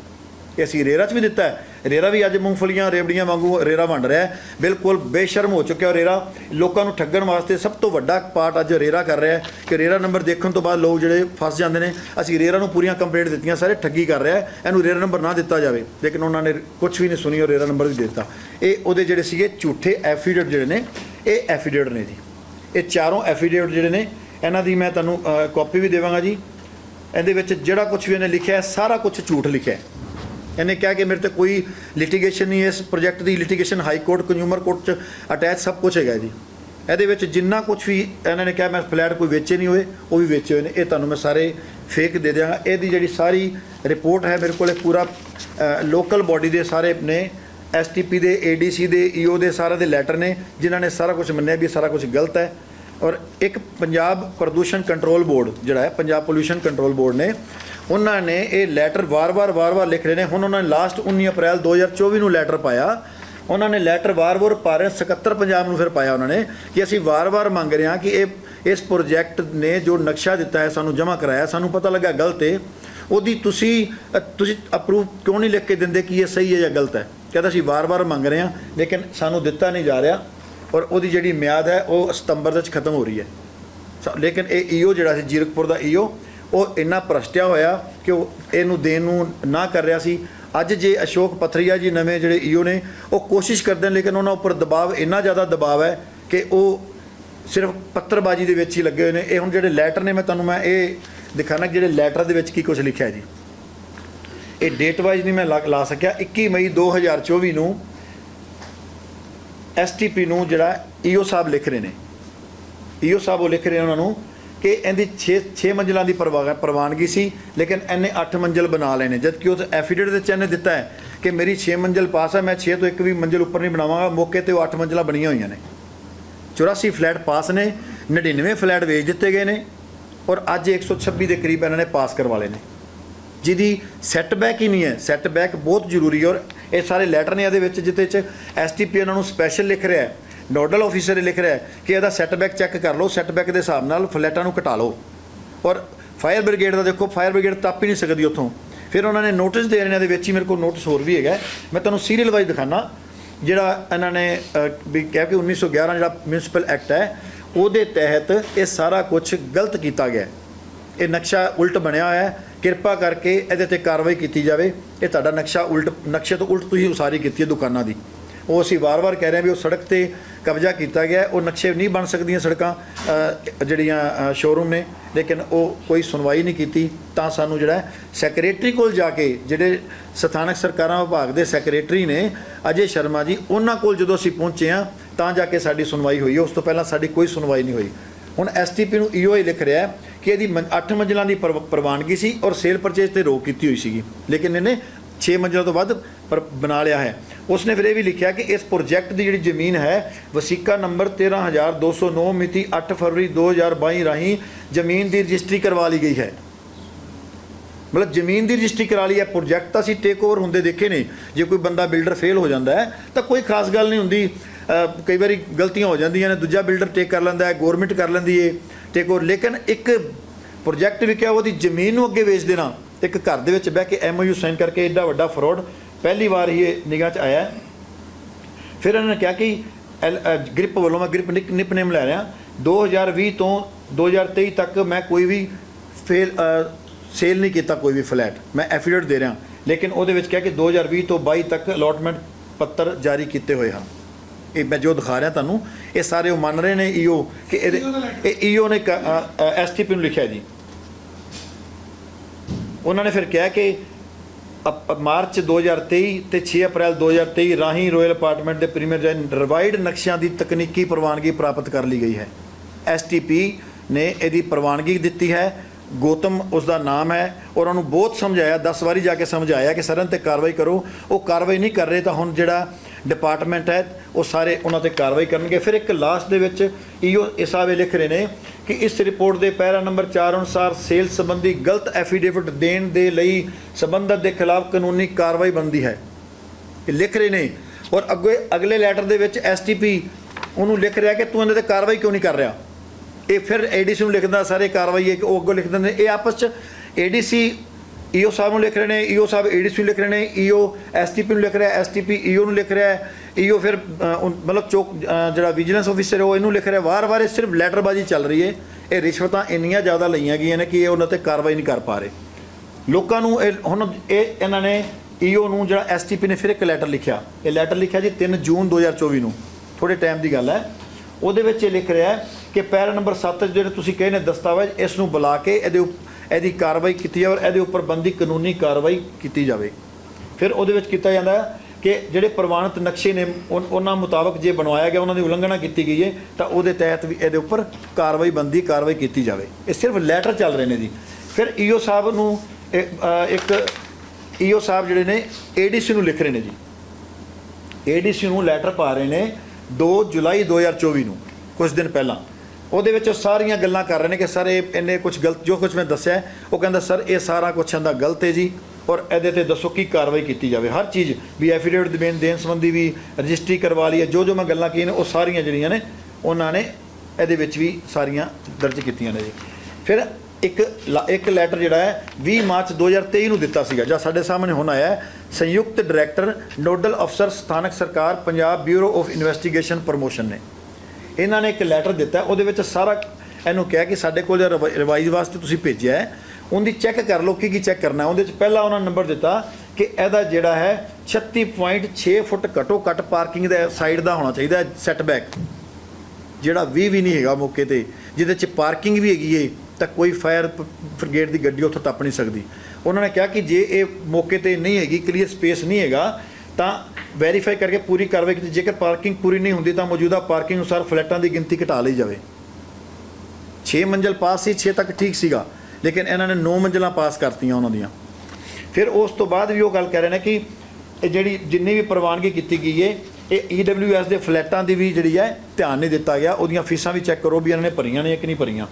Speaker 1: ਇਹ ਅਸੀਂ ਰੇਰਾ 'ਚ ਵੀ ਦਿੱਤਾ ਹੈ। ਰੇਰਾ ਵੀ ਅੱਜ ਮੂੰਗਫਲੀਆਂ, ਰੇਵੜੀਆਂ ਵਾਂਗੂ ਰੇਰਾ ਵੰਡ ਰਿਹਾ ਹੈ। ਬਿਲਕੁਲ ਬੇਸ਼ਰਮ ਹੋ ਚੁੱਕਿਆ ਰੇਰਾ। ਲੋਕਾਂ ਨੂੰ ਠੱਗਣ ਵਾਸਤੇ ਸਭ ਤੋਂ ਵੱਡਾ ਪਾਰਟ ਅੱਜ ਰੇਰਾ ਕਰ ਰਿਹਾ ਹੈ ਕਿ ਰੇਰਾ ਨੰਬਰ ਦੇਖਣ ਤੋਂ ਬਾਅਦ ਲੋਕ ਜਿਹੜੇ ਫਸ ਜਾਂਦੇ ਨੇ, ਅਸੀਂ ਰੇਰਾ ਨੂੰ ਪੂਰੀਆਂ ਕੰਪਲੇਂਟ ਦਿੱਤੀਆਂ, ਸਾਰੇ ਠੱਗੀ ਕਰ ਰਿਹਾ ਹੈ। ਇਹਨੂੰ ਰੇਰਾ ਨੰਬਰ ਨਾ ਦਿੱਤਾ ਜਾਵੇ, ਲੇਕਿਨ ਉਹਨਾਂ ਨੇ ਕੁਝ ਵੀ ਨਹੀਂ ਸੁਣੀ ਔਰ ਰੇਰਾ ਨੰਬਰ ਵੀ ਦੇ ਦਿੱਤਾ। ਇਹ ਉਹਦੇ ਜਿਹੜੇ ਸੀਗੇ ਝੂਠੇ ਐਫੀਡੇਟ ਜਿਹੜੇ ਨੇ ਇਹ ਐਫੀਡੇਵਿਟ ਨੇ ਜੀ। ਇਹ ਚਾਰੋਂ ਐਫੀਡੇਵਿਟ ਜਿਹੜੇ ਨੇ, ਇਹਨਾਂ ਦੀ ਮੈਂ ਤੁਹਾਨੂੰ ਕਾਪੀ ਵੀ ਦੇਵਾਂਗਾ ਜੀ। ਇਹਦੇ ਵਿੱਚ ਜਿਹੜਾ ਕੁਝ ਵੀ ਇਹਨੇ ਲਿਖਿਆ ਸਾਰਾ ਕੁਝ ਝੂਠ ਲਿਖਿਆ ਇਹਨੇ ਕਿਹਾ ਕਿ ਮੇਰੇ ਤੇ ਕੋਈ ਲਿਟੀਗੇਸ਼ਨ ਨਹੀਂ ਇਸ ਪ੍ਰੋਜੈਕਟ ਦੀ litigation high court consumer court ਚ ਅਟੈਚ ਸਭ ਕੁਝ ਹੈਗਾ ਜੀ। ਇਹਦੇ ਵਿੱਚ ਜਿੰਨਾ ਕੁਝ ਵੀ ਇਹਨਾਂ ਨੇ ਕਿਹਾ, ਮੈਂ ਫਲੈਟ ਕੋਈ ਵੇਚੇ ਨਹੀਂ ਹੋਏ, ਉਹ ਵੀ ਵੇਚੇ ਹੋਏ ਨੇ। ਇਹ ਤੁਹਾਨੂੰ ਮੈਂ ਸਾਰੇ ਫੇਕ ਦੇ ਦਿਆਂਗਾ। ਇਹਦੀ ਜਿਹੜੀ ਸਾਰੀ ਰਿਪੋਰਟ ਹੈ, ਮੇਰੇ ਕੋਲ ਪੂਰਾ ਲੋਕਲ ਬਾਡੀ ਦੇ ਸਾਰੇ ਨੇ ਐਸਟੀਪੀ ਦੇ ਏਡੀਸੀ ਦੇ ਈਓ ਦੇ ਸਾਰਿਆਂ ਦੇ ਲੈਟਰ ਨੇ, ਜਿਨ੍ਹਾਂ ਨੇ ਸਾਰਾ ਕੁਝ ਮੰਨਿਆ ਵੀ ਸਾਰਾ ਕੁਝ ਗਲਤ ਹੈ। ਔਰ ਇੱਕ ਪੰਜਾਬ ਪ੍ਰਦੂਸ਼ਣ ਕੰਟਰੋਲ ਬੋਰਡ ਜਿਹੜਾ ਹੈ, ਪੰਜਾਬ ਪੋਲੂਸ਼ਨ ਕੰਟਰੋਲ ਬੋਰਡ ਨੇ, ਉਹਨਾਂ ਨੇ ਇਹ ਲੈਟਰ ਵਾਰ-ਵਾਰ ਵਾਰ-ਵਾਰ ਲਿਖ ਰਹੇ ਨੇ। ਹੁਣ ਉਹਨਾਂ ਨੇ ਲਾਸਟ 19 ਅਪ੍ਰੈਲ 2024 ਨੂੰ ਲੈਟਰ ਪਾਇਆ। ਉਹਨਾਂ ਨੇ ਲੈਟਰ ਵਾਰ-ਵਾਰ ਪਾ ਰਹੇ 77 ਪੰਜਾਬ ਨੂੰ ਫਿਰ ਪਾਇਆ ਉਹਨਾਂ ਨੇ ਕਿ ਅਸੀਂ ਵਾਰ-ਵਾਰ ਮੰਗ ਰਹੇ ਹਾਂ ਕਿ ਇਹ, ਇਸ ਪ੍ਰੋਜੈਕਟ ਨੇ ਜੋ ਨਕਸ਼ਾ ਦਿੱਤਾ ਹੈ, ਸਾਨੂੰ ਜਮ੍ਹਾਂ ਕਰਾਇਆ। ਸਾਨੂੰ ਪਤਾ ਲੱਗਾ ਗਲਤ ਹੈ। ਉਹਦੀ ਤੁਸੀਂ ਤੁਸੀਂ ਅਪਰੂਵ ਕਿਉਂ ਨਹੀਂ ਲਿਖ ਕੇ ਦਿੰਦੇ ਕਿ ਇਹ ਸਹੀ ਹੈ ਜਾਂ ਗਲਤ ਹੈ? ਕਹਿੰਦਾ ਅਸੀਂ ਵਾਰ-ਵਾਰ ਮੰਗ ਰਹੇ ਹਾਂ, ਲੇਕਿਨ ਸਾਨੂੰ ਦਿੱਤਾ ਨਹੀਂ ਜਾ ਰਿਹਾ ਔਰ ਉਹਦੀ ਜਿਹੜੀ ਮਿਆਦ ਹੈ, ਉਹ ਸਤੰਬਰ ਦੇ ਵਿੱਚ ਖਤਮ ਹੋ ਰਹੀ ਹੈ। ਸ- ਲੇਕਿਨ ਇਹ ਈਓ ਜਿਹੜਾ ਸੀ, ਜੀਰਕਪੁਰ ਦਾ ਈਓ, ਉਹ ਇੰਨਾ ਭ੍ਰਸ਼ਟਿਆ ਹੋਇਆ ਕਿ ਉਹ ਇਹਨੂੰ ਦੇਣ ਨੂੰ ਨਾ ਕਰ ਰਿਹਾ ਸੀ। ਅੱਜ ਜੇ ਅਸ਼ੋਕ ਪਥਰੀਆ ਜੀ ਨਵੇਂ ਜਿਹੜੇ ਈਓ ਨੇ, ਉਹ ਕੋਸ਼ਿਸ਼ ਕਰਦੇ ਨੇ, ਲੇਕਿਨ ਉਹਨਾਂ ਉੱਪਰ ਦਬਾਅ ਇੰਨਾ ਜ਼ਿਆਦਾ ਦਬਾਅ ਹੈ ਕਿ ਉਹ ਸਿਰਫ ਪੱਤਰਬਾਜੀ ਦੇ ਵਿੱਚ ਹੀ ਲੱਗੇ ਹੋਏ ਨੇ। ਇਹ ਹੁਣ ਜਿਹੜੇ ਲੈਟਰ ਨੇ, ਮੈਂ ਤੁਹਾਨੂੰ, ਮੈਂ ਇਹ ਦਿਖਾਣਾ ਜਿਹੜੇ ਲੈਟਰ ਦੇ ਵਿੱਚ ਕੀ ਕੁਝ ਲਿਖਿਆ ਜੀ। ਇਹ ਡੇਟ ਵਾਈਜ਼ ਨਹੀਂ ਮੈਂ ਲਾ ਲਾ ਸਕਿਆ। 21 ਮਈ 2024 ਨੂੰ ਐਸਟੀਪੀ ਨੂੰ ਜਿਹੜਾ ਈਓ ਸਾਹਿਬ ਲਿਖ ਰਹੇ ਨੇ। ਈਓ ਸਾਹਿਬ ਉਹ ਲਿਖ ਰਹੇ ਉਹਨਾਂ ਨੂੰ ਕਿ ਇਹਦੀ 6 6 ਮੰਜ਼ਿਲਾਂ ਦੀ ਪ੍ਰਵਾ- ਪ੍ਰਵਾਨਗੀ ਸੀ, ਲੇਕਿਨ ਇਹਨੇ 8 ਮੰਜ਼ਿਲ ਬਣਾ ਲਏ ਨੇ। ਜਦਕਿ ਉਹ ਐਫੀਡੇਵਿਟ ਦੇ ਚ ਇਹਨੇ ਦਿੱਤਾ ਹੈ ਕਿ ਮੇਰੀ 6 ਮੰਜ਼ਿਲ ਪਾਸ ਹੈ, ਮੈਂ 6 ਤੋਂ ਇੱਕ ਵੀ ਮੰਜ਼ਿਲ ਉੱਪਰ ਨਹੀਂ ਬਣਾਵਾਂਗਾ। ਮੌਕੇ ਤੇ ਉਹ 8 ਮੰਜ਼ਿਲਾਂ ਬਣੀਆਂ ਹੋਈਆਂ ਨੇ। 84 ਫਲੈਟ ਪਾਸ ਨੇ 99 ਫਲੈਟ ਵੇਚ ਦਿੱਤੇ ਗਏ ਨੇ। ਔਰ ਅੱਜ 126 ਦੇ ਕਰੀਬ ਇਹਨਾਂ ਨੇ ਪਾਸ ਕਰਵਾ ਲਏ ਨੇ। ਜਿਹਦੀ ਸੈਟਬੈਕ ਹੀ ਨਹੀਂ ਹੈ। ਸੈਟਬੈਕ ਬਹੁਤ ਜ਼ਰੂਰੀ ਔਰ ਇਹ ਸਾਰੇ ਲੈਟਰ ਨੇ ਇਹਦੇ ਵਿੱਚ ਜਿੱਤੇ ਚ ਐਸਟੀਪੀ ਇਹਨਾਂ ਨੂੰ ਸਪੈਸ਼ਲ ਲਿਖ ਰਿਹਾ ਹੈ ਨੋਡਲ ਆਫੀਸਰ ਲਿਖ ਰਿਹਾ ਹੈ ਕਿ ਇਹਦਾ ਸੈਟਬੈਕ ਚੈੱਕ ਕਰ ਲਓ। ਸੈਟਬੈਕ ਦੇ ਹਿਸਾਬ ਨਾਲ ਫਲੈਟਾਂ ਨੂੰ ਘਟਾ ਲਓ। ਔਰ ਫਾਇਰ ਬ੍ਰਿਗੇਡ ਦਾ ਦੇਖੋ ਫਾਇਰ ਬ੍ਰਿਗੇਡ ਤੱਪ ਹੀ ਨਹੀਂ ਸਕਦੀ ਉੱਥੋਂ। ਫਿਰ ਉਹਨਾਂ ਨੇ ਨੋਟਿਸ ਦੇ ਰਹੇ ਨੇ ਇਹਦੇ ਵਿੱਚ ਹੀ ਮੇਰੇ ਕੋਲ ਨੋਟਿਸ ਹੋਰ ਵੀ ਹੈਗਾ ਮੈਂ ਤੁਹਾਨੂੰ ਸੀਰੀਅਲ ਵਾਈਜ਼ ਦਿਖਾਣਾ ਜਿਹੜਾ ਇਹਨਾਂ ਨੇ ਅ, ਵੀ ਕਹਿ ਕੇ 1911 ਜਿਹੜਾ ਮਿਊਨਿਸਪਲ ਐਕਟ ਹੈ ਉਹਦੇ ਤਹਿਤ ਇਹ ਸਾਰਾ ਕੁਝ ਗਲਤ ਕੀਤਾ ਗਿਆ ਇਹ ਨਕਸ਼ਾ ਉਲਟ ਬਣਿਆ ਹੋਇਆ ਹੈ। ਕਿਰਪਾ ਕਰਕੇ ਇਹਦੇ ਤੇ ਕਾਰਵਾਈ ਕੀਤੀ ਜਾਵੇ। ਇਹ ਤੁਹਾਡਾ ਨਕਸ਼ਾ ਉਲਟ, ਨਕਸ਼ੇ ਤੋਂ ਉਲਟ ਤੁਸੀਂ ਉਸਾਰੀ ਕੀਤੀ ਹੈ ਦੁਕਾਨਾਂ ਦੀ। ਉਹ ਅਸੀਂ ਵਾਰ-ਵਾਰ ਕਹਿ ਰਹੇ ਹਾਂ ਵੀ ਉਹ ਸੜਕ ਤੇ ਕਬਜ਼ਾ ਕੀਤਾ ਗਿਆ ਉਹ ਨਕਸ਼ੇ ਨਹੀਂ ਬਣ ਸਕਦੀਆਂ ਸੜਕਾਂ ਜਿਹੜੀਆਂ ਸ਼ੋਰੂਮ ਨੇ। ਲੇਕਿਨ ਉਹ ਕੋਈ ਸੁਣਵਾਈ ਨਹੀਂ ਕੀਤੀ। ਤਾਂ ਸਾਨੂੰ ਜਿਹੜਾ ਸੈਕਟਰੀ ਕੋਲ ਜਾ ਕੇ ਜਿਹੜੇ ਸਥਾਨਕ ਸਰਕਾਰਾਂ ਵਿਭਾਗ ਦੇ ਸੈਕਟਰੀ ਨੇ, ਅਜੇ ਸ਼ਰਮਾ ਜੀ, ਉਹਨਾਂ ਕੋਲ ਜਦੋਂ ਅਸੀਂ ਪਹੁੰਚੇ ਹਾਂ ਤਾਂ ਜਾ ਕੇ ਸਾਡੀ ਸੁਣਵਾਈ ਹੋਈ ਹੈ ਉਸ ਤੋਂ ਪਹਿਲਾਂ ਸਾਡੀ ਕੋਈ ਸੁਣਵਾਈ ਨਹੀਂ ਹੋਈ। ਹੁਣ ਐਸਟੀਪੀ ਨੂੰ ਈਓਏ ਲਿਖ ਰਿਹਾ ਕਿ ਇਹਦੀ 8 ਮੰਜ਼ਿਲਾਂ ਦੀ ਪ੍ਰਵਾਨਗੀ ਸੀ ਔਰ ਸੇਲ ਪਰਚੇਸ ਤੇ ਰੋਕ ਕੀਤੀ ਹੋਈ ਸੀਗੀ। ਲੇਕਿਨ ਇਹਨੇ 6 ਮੰਜ਼ਿਲਾਂ ਤੋਂ ਵੱਧ ਪਰ ਬਣਾ ਲਿਆ ਹੈ। ਉਸਨੇ ਫਿਰ ਇਹ ਵੀ ਲਿਖਿਆ ਕਿ ਇਸ ਪ੍ਰੋਜੈਕਟ ਦੀ ਜਿਹੜੀ ਜ਼ਮੀਨ ਹੈ, ਵਸੀਕਾ ਨੰਬਰ 13209 ਮਿਤੀ 8 ਫਰਵਰੀ 2022 ਰਾਹੀਂ ਜ਼ਮੀਨ ਦੀ ਰਜਿਸਟਰੀ ਕਰਵਾ ਲਈ ਗਈ ਹੈ। ਮਤਲਬ ਜ਼ਮੀਨ ਦੀ ਰਜਿਸਟਰੀ ਕਰਾ ਲਈ ਹੈ, ਪ੍ਰੋਜੈਕਟ ਤਾਂ ਅਸੀਂ ਟੇਕ ਓਵਰ ਹੁੰਦੇ ਦੇਖੇ ਨੇ। ਜੇ ਕੋਈ ਬੰਦਾ ਬਿਲਡਰ ਫੇਲ ਹੋ ਜਾਂਦਾ ਹੈ, ਤਾਂ ਕੋਈ ਖਾਸ ਗੱਲ ਨਹੀਂ ਹੁੰਦੀ। ਕਈ ਵਾਰੀ ਗਲਤੀਆਂ ਹੋ ਜਾਂਦੀਆਂ ਨੇ, ਦੂਜਾ ਬਿਲਡਰ ਟੇਕ ਕਰ ਲੈਂਦਾ ਹੈ ਗਵਰਨਮੈਂਟ ਕਰ ਲੈਂਦੀ ਹੈ ਟੇਕ ਓਵਰ ਲੇਕਿਨ ਇੱਕ ਪ੍ਰੋਜੈਕਟ ਵਿਕਿਆ ਉਹਦੀ ਜ਼ਮੀਨ ਨੂੰ ਅੱਗੇ ਵੇਚ ਦੇਣਾ, ਇੱਕ ਘਰ ਦੇ ਵਿੱਚ ਬਹਿ ਕੇ ਐਮਓਯੂ ਸਾਈਨ ਕਰਕੇ ਐਡਾ ਵੱਡਾ ਫਰਾਡ ਪਹਿਲੀ ਵਾਰ ਹੀ ਇਹ ਨਿਗਾਹ 'ਚ ਆਇਆ। ਫਿਰ ਇਹਨਾਂ ਨੇ ਕਿਹਾ ਕਿ ਗ੍ਰਿਪ ਵੱਲੋਂ ਮੈਂ ਗ੍ਰਿਪ ਨਿਪਨੇਮ ਲੈ ਰਿਹਾ। 2020 ਤੋਂ 2023 ਤੱਕ ਮੈਂ ਕੋਈ ਵੀ ਫੇਲ ਸੇਲ ਨਹੀਂ ਕੀਤਾ ਕੋਈ ਵੀ ਫਲੈਟ ਮੈਂ ਐਫੀਡੇਟ ਦੇ ਰਿਹਾ। ਲੇਕਿਨ ਉਹਦੇ ਵਿੱਚ ਕਿਹਾ ਕਿ 2020 ਤੋਂ 22 ਤੱਕ ਅਲੋਟਮੈਂਟ ਪੱਤਰ ਜਾਰੀ ਕੀਤੇ ਹੋਏ ਹਨ। ਇਹ ਮੈਂ ਜੋ ਦਿਖਾ ਰਿਹਾ ਤੁਹਾਨੂੰ ਇਹ ਸਾਰੇ ਉਹ ਮੰਨ ਰਹੇ ਨੇ ਈਓ ਕਿ। ਇਹ ਈਓ ਨੇ ਐਸਟੀਪੀ ਨੂੰ ਲਿਖਿਆ ਜੀ। ਉਹਨਾਂ ਨੇ ਫਿਰ ਕਿਹਾ ਕਿ ਮਾਰਚ 2023 ਤੇ 6 ਅਪ੍ਰੈਲ 2023 ਰਾਹੀਂ ਰਾਇਲ ਅਪਾਰਟਮੈਂਟ ਦੇ ਪ੍ਰੀਮੀਅਰ ਜਨ ਰਿਵਾਈਡ ਨਕਸ਼ਿਆਂ ਦੀ ਤਕਨੀਕੀ ਪ੍ਰਵਾਨਗੀ ਪ੍ਰਾਪਤ ਕਰ ਲਈ ਗਈ ਹੈ। ਐਸਟੀਪੀ ਨੇ ਇਹਦੀ ਪ੍ਰਵਾਨਗੀ ਦਿੱਤੀ ਹੈ। ਗੌਤਮ ਉਸ ਦਾ ਨਾਮ ਹੈ। ਔਰ ਉਹਨੂੰ ਬਹੁਤ ਸਮਝਾਇਆ 10 ਵਾਰੀ ਜਾ ਕੇ ਸਮਝਾਇਆ ਕਿ ਸਰਨ ਤੇ ਕਾਰਵਾਈ ਕਰੋ। ਉਹ ਕਾਰਵਾਈ ਨਹੀਂ ਕਰ ਰਹੇ ਤਾਂ ਹੁਣ ਜਿਹੜਾ ਡਿਪਾਰਟਮੈਂਟ ਹੈ, ਉਹ ਸਾਰੇ ਉਹਨਾਂ ਤੇ ਕਾਰਵਾਈ ਕਰਨਗੇ। ਫਿਰ ਇੱਕ ਲਾਸਟ ਦੇ ਵਿੱਚ ਈਓ ਇਸਾਵੇ ਲਿਖ ਰਹੇ ਨੇ ਕਿ ਇਸ ਰਿਪੋਰਟ ਦੇ ਪੈਰਾ ਨੰਬਰ 4 ਅਨੁਸਾਰ ਸੇਲ ਸੰਬੰਧੀ ਗਲਤ ਐਫੀਡੇਵਿਟ ਦੇਣ ਦੇ ਲਈ ਸੰਬੰਧਤ ਦੇ ਖਿਲਾਫ ਕਾਨੂੰਨੀ ਕਾਰਵਾਈ ਬਣਦੀ ਹੈ। ਇਹ ਲਿਖ ਰਹੇ ਨੇ ਔਰ ਅੱਗੇ, ਅਗਲੇ ਲੈਟਰ ਦੇ ਵਿੱਚ ਐਸਟੀਪੀ ਉਹਨੂੰ ਲਿਖ ਰਿਹਾ ਕਿ ਤੂੰ ਇਹਨਾਂ ਤੇ ਕਾਰਵਾਈ ਕਿਉਂ ਨਹੀਂ ਕਰ ਰਿਹਾ? ਇਹ ਫਿਰ ਏਡੀਸੀ ਨੂੰ ਲਿਖਦਾ, ਸਾਰੇ ਕਾਰਵਾਈ ਹੈ ਕਿ ਉਹ ਅੱਗੋਂ ਲਿਖ ਦਿੰਦੇ ਨੇ। ਇਹ ਆਪਸ ਚ ਏਡੀਸੀ ਈਓ ਸਾਹਿਬ ਨੂੰ ਲਿਖ ਰਹੇ ਨੇ, ਈਓ ਸਾਹਿਬ ਏਡੀਸੀ ਨੂੰ ਲਿਖ ਰਹੇ ਨੇ, ਈਓ ਐਸਟੀਪੀ ਨੂੰ ਲਿਖ ਰਿਹਾ, ਐਸਟੀਪੀ ਈਓ ਨੂੰ ਲਿਖ ਰਿਹਾ, ਈਓ ਫਿਰ ਮਤਲਬ ਚੌਕ ਜਿਹੜਾ ਵਿਜੀਲੈਂਸ ਆਫੀਸਰ ਉਹ ਇਹਨੂੰ ਲਿਖ ਰਿਹਾ, ਵਾਰ-ਵਾਰ ਇਹ ਸਿਰਫ ਲੈਟਰਬਾਜ਼ੀ ਚੱਲ ਰਹੀ ਹੈ। ਇਹ ਰਿਸ਼ਵਤਾਂ ਇੰਨੀਆਂ ਜ਼ਿਆਦਾ ਲਈਆਂ ਗਈਆਂ ਨੇ ਕਿ ਇਹ ਉਹਨਾਂ ਤੇ ਕਾਰਵਾਈ ਨਹੀਂ ਕਰ ਪਾ ਰਹੇ। ਲੋਕਾਂ ਨੂੰ ਇਹ, ਹੁਣ ਇਹ ਇਹਨਾਂ ਨੇ ਈਓ ਨੂੰ ਜਿਹੜਾ ਐਸਟੀਪੀ ਨੇ ਫਿਰ ਇੱਕ ਲੈਟਰ ਲਿਖਿਆ। ਇਹ ਲੈਟਰ ਲਿਖਿਆ ਜੀ 3 ਜੂਨ 2024 ਨੂੰ। ਥੋੜੇ ਟਾਈਮ ਦੀ ਗੱਲ ਹੈ। ਉਹਦੇ ਵਿੱਚ ਇਹ ਲਿਖ ਰਿਹਾ ਕਿ ਪੈਰਾ ਨੰਬਰ 7 ਜਿਹੜੇ ਤੁਸੀਂ ਕਹੇ ਨੇ ਦਸਤਾਵੇਜ਼, ਇਸ ਨੂੰ ਬੁਲਾ ਕੇ ਇਹਦੇ ਉਪ- ਇਹਦੀ ਕਾਰਵਾਈ ਕੀਤੀ ਜਾਵੇ ਔਰ ਇਹਦੇ ਉੱਪਰ ਬੰਦੀ ਕਾਨੂੰਨੀ ਕਾਰਵਾਈ ਕੀਤੀ ਜਾਵੇ। ਫਿਰ ਉਹਦੇ ਵਿੱਚ ਕੀਤਾ ਜਾਂਦਾ ਹੈ ਕਿ ਜਿਹੜੇ ਪ੍ਰਵਾਨਿਤ ਨਕਸ਼ੇ ਨੇ ਉਨ- ਉਹਨਾਂ ਮੁਤਾਬਕ ਜੇ ਬਣਵਾਇਆ ਗਿਆ ਉਹਨਾਂ ਦੀ ਉਲੰਘਣਾ ਕੀਤੀ ਗਈ ਹੈ ਤਾਂ ਉਹਦੇ ਤਹਿਤ ਵੀ ਇਹਦੇ ਉੱਪਰ ਕਾਰਵਾਈ ਬੰਦੀ ਕਾਰਵਾਈ ਕੀਤੀ ਜਾਵੇ। ਇਹ ਸਿਰਫ ਲੈਟਰ ਚੱਲ ਰਹੇ ਨੇ ਜੀ। ਫਿਰ ਈਓ ਸਾਹਿਬ ਨੂੰ ਇਹ, ਅ, ਇੱਕ ਈਓ ਸਾਹਿਬ ਜਿਹੜੇ ਨੇ ਏਡੀਸੀ ਨੂੰ ਲਿਖ ਰਹੇ ਨੇ ਜੀ। ਏਡੀਸੀ ਨੂੰ ਲੈਟਰ ਪਾ ਰਹੇ ਨੇ 2 ਜੁਲਾਈ 2024 ਨੂੰ ਕੁਝ ਦਿਨ ਪਹਿਲਾਂ। ਉਹਦੇ ਵਿੱਚ ਉਹ ਸਾਰੀਆਂ ਗੱਲਾਂ ਕਰ ਰਹੇ ਨੇ ਕਿ ਸਰ, ਇਹ ਇਹਨੇ ਕੁਝ ਗਲਤ ਜੋ ਕੁਝ ਮੈਂ ਦੱਸਿਆ ਉਹ ਕਹਿੰਦਾ, ਸਰ, ਇਹ ਸਾਰਾ ਕੁਝ ਇਹਦਾ ਗਲਤ ਹੈ ਜੀ ਔਰ ਇਹਦੇ ਤੇ ਦੱਸੋ ਕੀ ਕਾਰਵਾਈ ਕੀਤੀ ਜਾਵੇ। ਹਰ ਚੀਜ਼ ਵੀ ਐਫੀਡੇਵਿਟ ਦੇਣ ਦੇਣ ਸੰਬੰਧੀ ਵੀ ਰਜਿਸਟਰੀ ਕਰਵਾ ਲਈ ਹੈ, ਜੋ ਜੋ ਮੈਂ ਗੱਲਾਂ ਕੀਆਂ ਨੇ, ਉਹ ਸਾਰੀਆਂ ਜਿਹੜੀਆਂ ਨੇ, ਉਹਨਾਂ ਨੇ ਇਹਦੇ ਵਿੱਚ ਵੀ ਸਾਰੀਆਂ ਦਰਜ ਕੀਤੀਆਂ ਨੇ ਜੀ। ਫਿਰ ਇੱਕ ਲਾ- ਇੱਕ ਲੈਟਰ ਜਿਹੜਾ ਹੈ 20 ਮਾਰਚ 2023 ਨੂੰ ਦਿੱਤਾ ਸੀਗਾ, ਜਾਂ ਸਾਡੇ ਸਾਹਮਣੇ ਹੁਣ ਆਇਆ ਸੰਯੁਕਤ ਡਾਇਰੈਕਟਰ ਨੋਡਲ ਅਫਸਰ ਸਥਾਨਕ ਸਰਕਾਰ, Punjab bureau of investigation promotion ਨੇ। ਇਹਨਾਂ ਨੇ ਇੱਕ ਲੈਟਰ ਦਿੱਤਾ, ਉਹਦੇ ਵਿੱਚ ਸਾਰਾ ਇਹਨੂੰ ਕਿਹਾ ਕਿ ਸਾਡੇ ਕੋਲ ਰਿਵਾਈਜ਼ ਵਾਸਤੇ ਤੁਸੀਂ ਭੇਜਿਆ ਹੈ, ਉਹਦੀ ਚੈੱਕ ਕਰ ਲਓ, ਕੀ ਕੀ ਚੈੱਕ ਕਰਨਾ ਉਹਦੇ ਵਿੱਚ ਪਹਿਲਾ ਉਹਨਾਂ ਨੰਬਰ ਦਿੱਤਾ ਕਿ ਇਹਦਾ ਜਿਹੜਾ ਹੈ 36.6 ਫੁੱਟ ਘੱਟੋ ਘੱਟ ਪਾਰਕਿੰਗ ਦਾ ਸਾਈਡ ਦਾ ਹੋਣਾ ਚਾਹੀਦਾ ਸੈਟਬੈਕ ਜਿਹੜਾ 20 ਵੀ ਨਹੀਂ ਹੈਗਾ ਮੌਕੇ ਤੇ, ਜਿਹਦੇ ਚ ਪਾਰਕਿੰਗ ਵੀ ਹੈਗੀ ਏ, ਤਾਂ ਕੋਈ ਫਾਇਰ ਬ੍ਰਿਗੇਡ ਦੀ ਗੱਡੀ ਉੱਥੋਂ ਟੱਪ ਨਹੀਂ ਸਕਦੀ। ਉਹਨਾਂ ਨੇ ਕਿਹਾ ਕਿ ਜੇ ਇਹ ਮੌਕੇ ਤੇ ਨਹੀਂ ਹੈਗੀ ਕਲੀਅਰ ਸਪੇਸ ਨਹੀਂ ਹੈਗਾ ਤਾਂ ਵੈਰੀਫਾਈ ਕਰਕੇ ਪੂਰੀ ਕਾਰਵਾਈ ਕੀਤੀ। ਜੇਕਰ ਪਾਰਕਿੰਗ ਪੂਰੀ ਨਹੀਂ ਹੁੰਦੀ ਤਾਂ ਮੌਜੂਦਾ ਪਾਰਕਿੰਗ ਅਨੁਸਾਰ ਫਲੈਟਾਂ ਦੀ ਗਿਣਤੀ ਘਟਾ ਲਈ ਜਾਵੇ। 6 ਮੰਜ਼ਲ ਪਾਸ ਸੀ 6 ਤੱਕ ਠੀਕ ਸੀਗਾ। ਲੇਕਿਨ ਇਹਨਾਂ ਨੇ 9 ਮੰਜ਼ਲਾਂ ਪਾਸ ਕਰਤੀਆਂ ਉਹਨਾਂ ਦੀਆਂ। ਫਿਰ ਉਸ ਤੋਂ ਬਾਅਦ ਵੀ ਉਹ ਗੱਲ ਕਹਿ ਰਹੇ ਨੇ ਕਿ ਇਹ ਜਿਹੜੀ ਜਿੰਨੀ ਵੀ ਪ੍ਰਵਾਨਗੀ ਕੀਤੀ ਗਈ ਹੈ ਇਹ EWS ਦੇ ਫਲੈਟਾਂ ਦੀ ਵੀ ਜਿਹੜੀ ਹੈ ਧਿਆਨ ਨਹੀਂ ਦਿੱਤਾ ਗਿਆ। ਉਹਦੀਆਂ ਫੀਸਾਂ ਵੀ ਚੈੱਕ ਕਰੋ ਵੀ ਇਹਨਾਂ ਨੇ ਭਰੀਆਂ ਨੇ ਕਿ ਨਹੀਂ ਭਰੀਆਂ।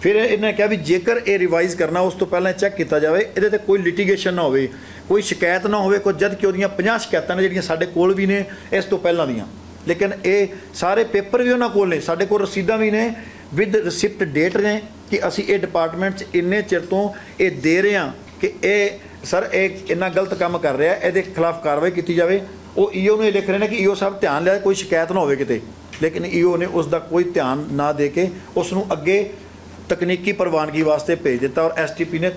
Speaker 1: ਫਿਰ ਇਹਨੇ ਕਿਹਾ ਵੀ ਜੇਕਰ ਇਹ ਰਿਵਾਈਜ਼ ਕਰਨਾ, ਉਸ ਤੋਂ ਪਹਿਲਾਂ ਚੈੱਕ ਕੀਤਾ ਜਾਵੇ, ਇਹਦੇ ਤੇ ਕੋਈ ਲਿਟੀਗੇਸ਼ਨ ਨਾ ਹੋਵੇ, ਕੋਈ ਸ਼ਿਕਾਇਤ ਨਾ ਹੋਵੇ, ਕੋਈ ਜਦ ਕਿ ਉਹਦੀਆਂ 50 ਸ਼ਿਕਾਇਤਾਂ ਨੇ ਜਿਹੜੀਆਂ ਸਾਡੇ ਕੋਲ ਵੀ ਨੇ, ਇਸ ਤੋਂ ਪਹਿਲਾਂ ਦੀਆਂ। ਲੇਕਿਨ ਇਹ ਸਾਰੇ ਪੇਪਰ ਵੀ ਉਹਨਾਂ ਕੋਲ ਨੇ, ਸਾਡੇ ਕੋਲ ਰਸੀਦਾਂ ਵੀ ਨੇ ਵਿਦ ਰਿਸਿਪਟ ਡੇਟ ਨੇ, ਕਿ ਅਸੀਂ ਇਹ ਡਿਪਾਰਟਮੈਂਟ 'ਚ ਇੰਨੇ ਚਿਰ ਤੋਂ ਇਹ ਦੇ ਰਹੇ ਹਾਂ ਕਿ ਇਹ, ਸਰ, ਇਹ ਇੰਨਾ ਗਲਤ ਕੰਮ ਕਰ ਰਿਹਾ, ਇਹਦੇ ਖਿਲਾਫ ਕਾਰਵਾਈ ਕੀਤੀ ਜਾਵੇ। ਉਹ ਈਓ ਨੂੰ ਇਹ ਲਿਖ ਰਹੇ ਨੇ ਕਿ ਈਓ ਸਾਹਿਬ ਧਿਆਨ ਲਿਆ, ਕੋਈ ਸ਼ਿਕਾਇਤ ਨਾ ਹੋਵੇ ਕਿਤੇ। ਲੇਕਿਨ ਈਓ ਨੇ ਉਸ ਦਾ ਕੋਈ ਧਿਆਨ ਨਾ ਦੇ ਕੇ ਉਸ ਨੂੰ ਅੱਗੇ ਤਕਨੀਕੀ ਪ੍ਰਵਾਨਗੀ ਵਾਸਤੇ ਭੇਜ ਦਿੱਤਾ ਔਰ ਐਸਟੀਪੀ ਨੇ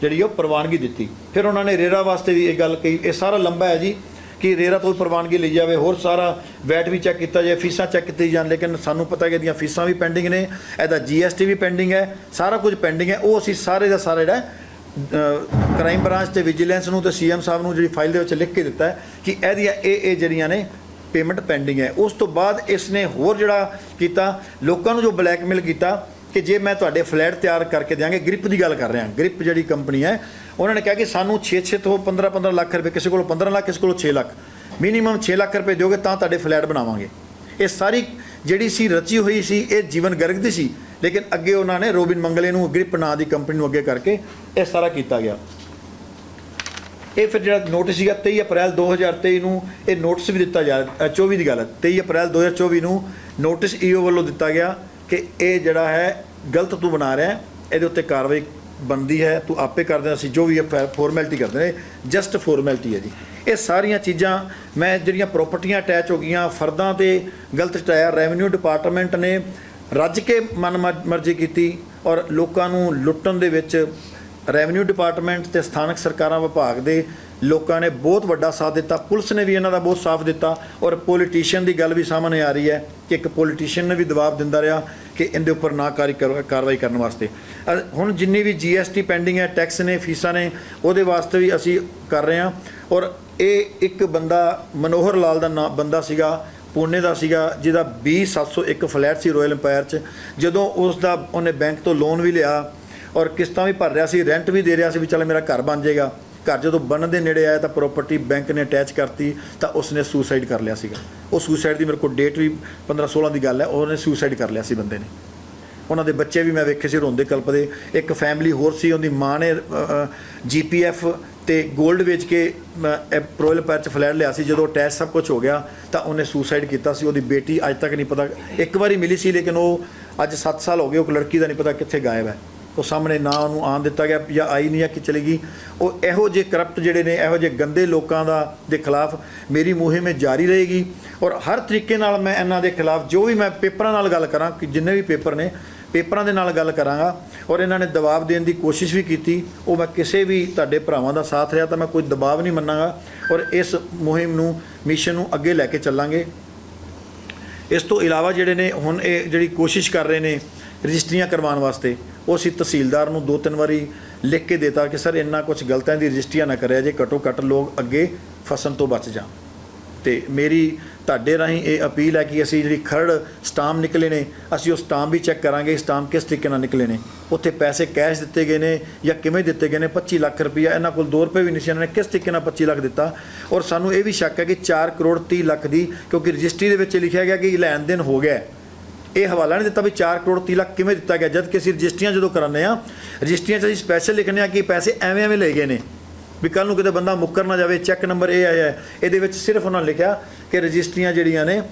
Speaker 1: ਜਿਹੜੀ ਉਹ ਪ੍ਰਵਾਨਗੀ ਦਿੱਤੀ। ਫਿਰ ਉਹਨਾਂ ਨੇ ਰੇਰਾ ਵਾਸਤੇ ਵੀ ਇਹ ਗੱਲ ਕਹੀ। ਇਹ ਸਾਰਾ ਲੰਬਾ ਹੈ ਜੀ ਕਿ ਰੇਰਾ ਤੋਂ ਪ੍ਰਵਾਨਗੀ ਲਈ ਜਾਵੇ। ਹੋਰ ਸਾਰਾ ਵੈਟ ਵੀ ਚੈੱਕ ਕੀਤਾ ਜਾਏ, ਫੀਸਾਂ ਚੈੱਕ ਕੀਤੀ ਜਾਣ, ਲੇਕਿਨ ਸਾਨੂੰ ਪਤਾ ਕਿ ਇਹਦੀਆਂ ਫੀਸਾਂ ਵੀ ਪੈਂਡਿੰਗ ਨੇ, ਇਹਦਾ ਜੀਐਸਟੀ ਵੀ ਪੈਂਡਿੰਗ ਹੈ, ਸਾਰਾ ਕੁਝ ਪੈਂਡਿੰਗ ਹੈ। ਉਹ ਅਸੀਂ ਸਾਰੇ ਦਾ ਸਾਰਾ ਜਿਹੜਾ ਕ੍ਰਾਈਮ ਬ੍ਰਾਂਚ ਤੇ ਵਿਜੀਲੈਂਸ ਨੂੰ ਤੇ ਸੀਐਮ ਸਾਹਿਬ ਨੂੰ ਜਿਹੜੀ ਫਾਈਲ ਦੇ ਵਿੱਚ ਲਿਖ ਕੇ ਦਿੱਤਾ ਹੈ ਕਿ ਇਹਦੀਆਂ ਇਹ ਇਹ ਜਿਹੜੀਆਂ ਨੇ ਪੇਮੈਂਟ ਪੈਂਡਿੰਗ ਹੈ। ਉਸ ਤੋਂ ਬਾਅਦ ਇਸ ਨੇ ਹੋਰ ਜਿਹੜਾ ਕੀਤਾ, ਲੋਕਾਂ ਨੂੰ ਜੋ ਬਲੈਕਮੇਲ ਕੀਤਾ ਕਿ ਜੇ ਮੈਂ ਤੁਹਾਡੇ ਫਲੈਟ ਤਿਆਰ ਕਰਕੇ ਦਿਆਂਗੇ ਗ੍ਰਿਪ ਦੀ ਗੱਲ ਕਰ ਰਿਹਾ ਗ੍ਰਿਪ ਜਿਹੜੀ ਕੰਪਨੀ ਹੈ ਉਹਨਾਂ ਨੇ ਕਿਹਾ ਕਿ ਸਾਨੂੰ 6-6 ਤੋਂ 15-15 ਲੱਖ ਰੁਪਏ ਕਿਸੇ ਕੋਲ 15 ਲੱਖ ਕਿਸੇ ਕੋਲ 6 ਲੱਖ ਮਿਨੀਮਮ 6 ਲੱਖ ਰੁਪਏ ਦਿਓਗੇ ਤਾਂ ਤੁਹਾਡੇ ਫਲੈਟ ਬਣਾਵਾਂਗੇ। ਇਹ ਸਾਰੀ ਜਿਹੜੀ ਸੀ ਰਚੀ ਹੋਈ ਸੀ ਇਹ ਜੀਵਨ ਗਰਗ ਦੀ ਸੀ ਲੇਕਿਨ ਅੱਗੇ ਉਹਨਾਂ ਨੇ ਰੋਬਿਨ ਮੰਗਲੇ ਨੂੰ ਗ੍ਰਿਪ ਨਾਂ ਦੀ ਕੰਪਨੀ ਨੂੰ ਅੱਗੇ ਕਰਕੇ ਇਹ ਸਾਰਾ ਕੀਤਾ ਗਿਆ। ਇਹ ਫਿਰ ਜਿਹੜਾ ਨੋਟਿਸ ਸੀਗਾ 23 ਅਪ੍ਰੈਲ 2023 ਨੂੰ ਇਹ ਨੋਟਿਸ ਵੀ ਦਿੱਤਾ ਜਾ ਅ, 24 ਦੀ ਗੱਲ ਹੈ 23 ਅਪ੍ਰੈਲ 2024 ਨੂੰ ਨੋਟਿਸ ਈਓ ਵੱਲੋਂ ਦਿੱਤਾ ਗਿਆ। ਕਿ ਇਹ ਜਿਹੜਾ ਹੈ ਗਲਤ ਤੂੰ ਬਣਾ ਰਿਹਾ ਇਹਦੇ ਉੱਤੇ ਕਾਰਵਾਈ ਬਣਦੀ ਹੈ, ਤੂੰ ਆਪੇ ਕਰਦੇ ਅਸੀਂ ਜੋ ਵੀ ਫਾਰਮੈਲਿਟੀ ਕਰਦੇ ਨੇ ਜਸਟ ਫਾਰਮੈਲਿਟੀ ਹੈ ਜੀ। ਇਹ ਸਾਰੀਆਂ ਚੀਜ਼ਾਂ ਮੈਂ ਜਿਹੜੀਆਂ ਪ੍ਰਾਪਰਟੀਆਂ ਅਟੈਚ ਹੋ ਗਈਆਂ, ਫਰਦਾਂ ਤੇ ਗਲਤ ਚਟਾਇਆ ਰੈਵਨਿਊ ਡਿਪਾਰਟਮੈਂਟ ਨੇ ਰੱਜ ਕੇ ਮਨ ਮਰਜ਼ੀ ਕੀਤੀ ਔਰ ਲੋਕਾਂ ਨੂੰ ਲੁੱਟਣ ਦੇ ਵਿੱਚ ਰੈਵਨਿਊ ਡਿਪਾਰਟਮੈਂਟ ਤੇ ਸਥਾਨਕ ਸਰਕਾਰਾਂ ਵਿਭਾਗ ਦੇ ਲੋਕਾਂ ਨੇ ਬਹੁਤ ਵੱਡਾ ਸਾਥ ਦਿੱਤਾ। ਪੁਲਿਸ ਨੇ ਵੀ ਇਹਨਾਂ ਦਾ ਬਹੁਤ ਸਾਥ ਦਿੱਤਾ ਔਰ ਪੋਲੀਟੀਸ਼ੀਅਨ ਦੀ ਗੱਲ ਵੀ ਸਾਹਮਣੇ ਆ ਰਹੀ ਹੈ ਕਿ ਇੱਕ ਪੋਲੀਟੀਸ਼ੀਅਨ ਨੇ ਵੀ ਦਬਾਅ ਦਿੰਦਾ ਰਿਹਾ ਕਿ ਇਹਦੇ ਉੱਪਰ ਨਾ ਕਾਰੀ ਕਰ- ਕਾਰਵਾਈ ਕਰਨ ਵਾਸਤੇ। ਹੁਣ ਜਿੰਨੀ ਵੀ ਜੀਐਸਟੀ ਪੈਂਡਿੰਗ ਹੈ ਟੈਕਸ ਨੇ ਫੀਸਾਂ ਨੇ, ਉਹਦੇ ਵਾਸਤੇ ਵੀ ਅਸੀਂ ਕਰ ਰਹੇ ਹਾਂ ਔਰ ਇਹ ਇੱਕ ਬੰਦਾ ਮਨੋਹਰ ਲਾਲ ਦਾ ਨਾਂ, ਬੰਦਾ ਸੀਗਾ, ਪੂਨੇ ਦਾ ਸੀਗਾ, ਜਿਹਦਾ 20701 ਫਲੈਟ ਸੀ ਰਾਇਲ ਇੰਪਾਇਰ 'ਚ। ਜਦੋਂ ਉਸ ਦਾ ਉਹਨੇ ਬੈਂਕ ਤੋਂ ਲੋਨ ਵੀ ਲਿਆ ਔਰ ਕਿਸ਼ਤਾਂ ਵੀ ਭਰ ਰਿਹਾ ਸੀ ਰੈਂਟ ਵੀ ਦੇ ਰਿਹਾ ਸੀ ਵੀ ਚੱਲ ਮੇਰਾ ਘਰ ਬਣ ਜਾਏਗਾ। ਘਰ ਜਦੋਂ ਬਣਨ ਦੇ ਨੇੜੇ ਆਇਆ ਤਾਂ ਪ੍ਰਾਪਰਟੀ ਬੈਂਕ ਨੇ ਅਟੈਚ ਕਰਤੀ, ਤਾਂ ਉਸਨੇ ਸੁਸਾਈਡ ਕਰ ਲਿਆ ਸੀਗਾ। ਉਹ ਸੁਸਾਈਡ ਦੀ ਮੇਰੇ ਕੋਲ ਡੇਟ ਵੀ 15 16 ਦੀ ਗੱਲ ਹੈ, ਉਹਨੇ ਸੁਸਾਈਡ ਕਰ ਲਿਆ ਸੀ ਬੰਦੇ ਨੇ। ਉਹਨਾਂ ਦੇ ਬੱਚੇ ਵੀ ਮੈਂ ਵੇਖੇ ਸੀ ਰੋਂਦੇ ਕਲਪਦੇ ਇੱਕ ਫੈਮਿਲੀ ਹੋਰ ਸੀ, ਉਹਦੀ ਮਾਂ ਨੇ ਜੀਪੀਐਫ ਤੇ 골ਡ ਵੇਚ ਕੇ ਪ੍ਰੋਇਲ ਪੈਰ ਚ ਫਲੈਟ ਲਿਆ ਸੀ। ਜਦੋਂ ਅਟੈਚ ਸਭ ਕੁਝ ਹੋ ਗਿਆ, ਤਾਂ ਉਹਨੇ ਸੁਸਾਈਡ ਕੀਤਾ ਸੀ। ਉਹਦੀ ਬੇਟੀ ਅੱਜ ਤੱਕ ਨਹੀਂ ਪਤਾ, ਇੱਕ ਵਾਰੀ ਮਿਲੀ ਸੀ, ਲੇਕਿਨ ਉਹ ਅੱਜ 7 ਸਾਲ ਹੋ ਗਏ, ਉਹ ਲੜਕੀ ਦਾ ਨਹੀਂ ਪਤਾ ਕਿੱਥੇ ਗਾਇਬ ਹੈ। ਉਹ ਸਾਹਮਣੇ ਨਾ ਉਹਨੂੰ ਆਣ ਦਿੱਤਾ ਗਿਆ ਜਾਂ ਆਈ ਨਹੀਂ ਆ ਕਿ ਚਲੀ ਗਈ। ਉਹ ਇਹੋ ਜਿਹੇ ਕਰਪਟ ਜਿਹੜੇ ਨੇ, ਇਹੋ ਜਿਹੇ ਗੰਦੇ ਲੋਕਾਂ ਦਾ, ਦੇ ਖਿਲਾਫ ਮੇਰੀ ਮੁਹਿੰਮ ਇਹ ਜਾਰੀ ਰਹੇਗੀ। ਔਰ ਹਰ ਤਰੀਕੇ ਨਾਲ ਮੈਂ ਇਹਨਾਂ ਦੇ ਖਿਲਾਫ ਜੋ ਵੀ ਮੈਂ ਪੇਪਰਾਂ ਨਾਲ ਗੱਲ ਕਰਾਂ, ਕਿ ਜਿੰਨੇ ਵੀ ਪੇਪਰ ਨੇ, ਪੇਪਰਾਂ ਦੇ ਨਾਲ ਗੱਲ ਕਰਾਂਗਾ। ਔਰ ਇਹਨਾਂ ਨੇ ਦਬਾਅ ਦੇਣ ਦੀ ਕੋਸ਼ਿਸ਼ ਵੀ ਕੀਤੀ। ਉਹ ਮੈਂ ਕਿਸੇ ਵੀ ਤੁਹਾਡੇ ਭਰਾਵਾਂ ਦਾ ਸਾਥ ਰਿਹਾ ਤਾਂ ਮੈਂ ਕੋਈ ਦਬਾਅ ਨਹੀਂ ਮੰਨਾਂਗਾ। ਔਰ ਇਸ ਮੁਹਿੰਮ ਨੂੰ, ਮਿਸ਼ਨ ਨੂੰ ਅੱਗੇ ਲੈ ਕੇ ਚੱਲਾਂਗੇ। ਇਸ ਤੋਂ ਇਲਾਵਾ ਜਿਹੜੇ ਨੇ, ਹੁਣ ਇਹ ਜਿਹੜੀ ਕੋਸ਼ਿਸ਼ ਕਰ ਰਹੇ ਨੇ ਰਜਿਸਟਰੀਆਂ ਕਰਵਾਉਣ ਵਾਸਤੇ, ਉਹ ਅਸੀਂ ਤਹਿਸੀਲਦਾਰ ਨੂੰ ਦੋ ਤਿੰਨ ਵਾਰੀ ਲਿਖ ਕੇ ਦਿੱਤਾ ਕਿ, ਸਰ, ਇੰਨਾ ਕੁਝ ਗਲਤਾਂ ਦੀ ਰਜਿਸਟਰੀਆਂ ਨਾ ਕਰਿਆ ਜੇ, ਘੱਟੋ ਘੱਟ ਲੋਕ ਅੱਗੇ ਫਸਣ ਤੋਂ ਬਚ ਜਾਣ। ਤੇ ਮੇਰੀ, ਤੁਹਾਡੇ ਰਾਹੀਂ ਇਹ ਅਪੀਲ ਹੈ ਕਿ ਅਸੀਂ ਜਿਹੜੀ ਖਰੜ ਸਟਾਮ ਨਿਕਲੇ ਨੇ, ਅਸੀਂ ਉਹ ਸਟਾਮ ਵੀ ਚੈੱਕ ਕਰਾਂਗੇ, ਸਟਾਮ ਕਿਸ ਤਰੀਕੇ ਨਾਲ ਨਿਕਲੇ ਨੇ। ਉੱਥੇ ਪੈਸੇ ਕੈਸ਼ ਦਿੱਤੇ ਗਏ ਨੇ ਜਾਂ ਕਿਵੇਂ ਦਿੱਤੇ ਗਏ ਨੇ 25 ਲੱਖ ਰੁਪਈਆ, ਇਹਨਾਂ ਕੋਲ 2 ਰੁਪਏ ਵੀ ਨਹੀਂ ਸੀ, ਇਹਨਾਂ ਨੇ ਕਿਸ ਤਰੀਕੇ ਨਾਲ 25 ਲੱਖ ਦਿੱਤਾ? ਔਰ ਸਾਨੂੰ ਇਹ ਵੀ ਸ਼ੱਕ ਹੈ ਕਿ 4 ਕਰੋੜ 30 ਲੱਖ ਦੀ, ਕਿਉਂਕਿ ਰਜਿਸਟਰੀ ਦੇ ਵਿੱਚ ਲਿਖਿਆ ਗਿਆ ਕਿ ਲੈਣ ਦੇਣ ਹੋ ਗਿਆ ਇਹ ਹਵਾਲਾ ਨਹੀਂ ਦਿੱਤਾ ਵੀ 4 ਕਰੋੜ 30 ਲੱਖ ਕਿਵੇਂ ਦਿੱਤਾ ਗਿਆ ਜਦ ਕਿ ਅਸੀਂ ਰਜਿਸਟਰੀਆਂ ਜਦੋਂ ਕਰਾਉਂਦੇ ਆ ਰਜਿਸਟਰੀਆਂ 'ਚ ਅਸੀਂ ਸਪੈਸ਼ਲ ਲਿਖਨੇ ਆ ਕਿ ਪੈਸੇ ਐਵੇਂ ਐਵੇਂ ਲਏ ਗਏ ਨੇ। ਵੀ ਕੱਲ ਨੂੰ ਕਿਤੇ ਬੰਦਾ ਮੁੱਕਰ ਨਾ ਜਾਵੇ ਚੈੱਕ ਨੰਬਰ ਇਹ ਆਇਆ ਇਹਦੇ ਵਿੱਚ ਸਿਰਫ ਉਹਨਾਂ ਨੇ ਲਿਖਿਆ ਕਿ ਰਜਿਸਟਰੀਆਂ ਜਿਹੜੀਆਂ ਨੇ,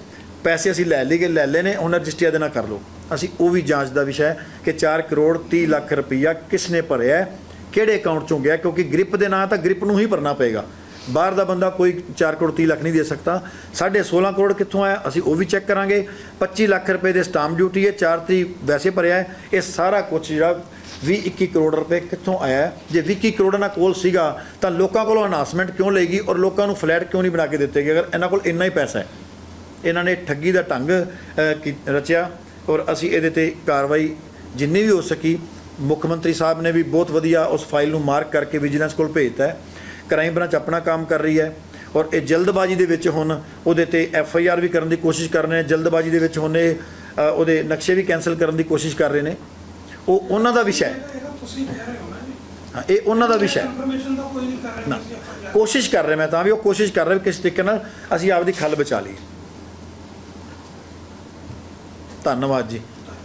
Speaker 1: ਪੈਸੇ ਅਸੀਂ ਲੈ ਲਈਏ ਲੈ ਲਏ ਨੇ ਉਹਨਾਂ ਰਜਿਸਟਰੀਆਂ ਦੇ ਨਾਲ ਕਰ ਲਓ। ਅਸੀਂ ਉਹ ਵੀ ਜਾਂਚ ਦਾ ਵਿਸ਼ਾ ਹੈ ਕਿ 4 ਕਰੋੜ 30 ਲੱਖ ਰੁਪਈਆ ਕਿਸ ਨੇ ਭਰਿਆ ਕਿਹੜੇ ਅਕਾਊਂਟ ਚੋਂ ਗਿਆ ਕਿਉਂਕਿ ਗ੍ਰਿਪ ਦੇ ਨਾਂ ਤਾਂ ਗ੍ਰਿਪ ਨੂੰ ਹੀ ਭਰਨਾ ਪਏਗਾ। ਬਾਹਰ ਦਾ ਬੰਦਾ ਕੋਈ 4 ਕਰੋੜ 30 ਲੱਖ ਨਹੀਂ ਦੇ ਸਕਦਾ। ਸਾਢੇ 16 ਕਰੋੜ ਕਿੱਥੋਂ ਆਇਆ? ਅਸੀਂ ਉਹ ਵੀ ਚੈੱਕ ਕਰਾਂਗੇ। 25 ਲੱਖ ਰੁਪਏ ਦੇ ਸਟਾਂਪ ਡਿਊਟੀ ਹੈ 4 ਤੀ ਵੈਸੇ ਭਰਿਆ ਹੈ। ਇਹ ਸਾਰਾ ਕੁਝ ਜਿਹੜਾ 20 21 ਕਰੋੜ ਰੁਪਏ ਕਿੱਥੋਂ ਆਇਆ ਜੇ 20 21 ਕਰੋੜ ਇਹਨਾਂ ਕੋਲ ਸੀਗਾ ਤਾਂ ਲੋਕਾਂ ਕੋਲੋਂ ਅਨਾਉਂਸਮੈਂਟ ਕਿਉਂ ਲਏਗੀ ਔਰ ਲੋਕਾਂ ਨੂੰ ਫਲੈਟ ਕਿਉਂ ਨਹੀਂ ਬਣਾ ਕੇ ਦਿੱਤੇ ਗਏ? ਅਗਰ ਇਹਨਾਂ ਕੋਲ ਇੰਨਾ ਹੀ ਪੈਸਾ ਹੈ। ਇਹਨਾਂ ਨੇ ਠੱਗੀ ਦਾ ਢੰਗ ਅ, ਰਚਿਆ ਔਰ ਅਸੀਂ ਇਹਦੇ ਤੇ ਕਾਰਵਾਈ ਜਿੰਨੀ ਵੀ ਹੋ ਸਕੀ ਮੁੱਖ ਮੰਤਰੀ ਸਾਹਿਬ ਨੇ ਵੀ ਬਹੁਤ ਵਧੀਆ ਉਸ ਫਾਈਲ ਨੂੰ ਮਾਰਕ ਕਰਕੇ ਵਿਜੀਲੈਂਸ ਕੋਲ ਭੇਜਤਾ ਹੈ। ਕ੍ਰਾਈਮ ਬ੍ਰਾਂਚ ਆਪਣਾ ਕੰਮ ਕਰ ਰਹੀ ਹੈ ਔਰ ਇਹ ਜਲਦਬਾਜ਼ੀ ਦੇ ਵਿੱਚ ਹੁਣ ਉਹਦੇ ਤੇ ਐਫ ਆਈ ਆਰ ਵੀ ਕਰਨ ਦੀ ਕੋਸ਼ਿਸ਼ ਕਰ ਰਹੇ ਨੇ, ਜਲਦਬਾਜ਼ੀ ਦੇ ਵਿੱਚ ਹੁਣ ਇਹ ਉਹਦੇ ਨਕਸ਼ੇ ਵੀ ਕੈਨਸਲ ਕਰਨ ਦੀ ਕੋਸ਼ਿਸ਼ ਕਰ ਰਹੇ ਨੇ। ਉਹ ਉਹਨਾਂ ਦਾ ਵਿਸ਼ਾ ਹੈ।
Speaker 2: ਤੁਸੀਂ ਕਹਿ ਰਹੇ ਹੋ ਨਾ
Speaker 1: ਇਹ ਉਹਨਾਂ ਦਾ ਵਿਸ਼ਾ ਹੈ। ਨਾ, ਕੋਸ਼ਿਸ਼ ਕਰ ਰਹੇ ਮੈਂ ਤਾਂ ਵੀ ਉਹ ਕੋਸ਼ਿਸ਼ ਕਰ ਰਹੇ ਵੀ ਕਿਸ ਤਰੀਕੇ ਨਾਲ ਅਸੀਂ ਆਪਦੀ ਖੱਲ ਬਚਾ ਲਈਏ। ਧੰਨਵਾਦ ਜੀ।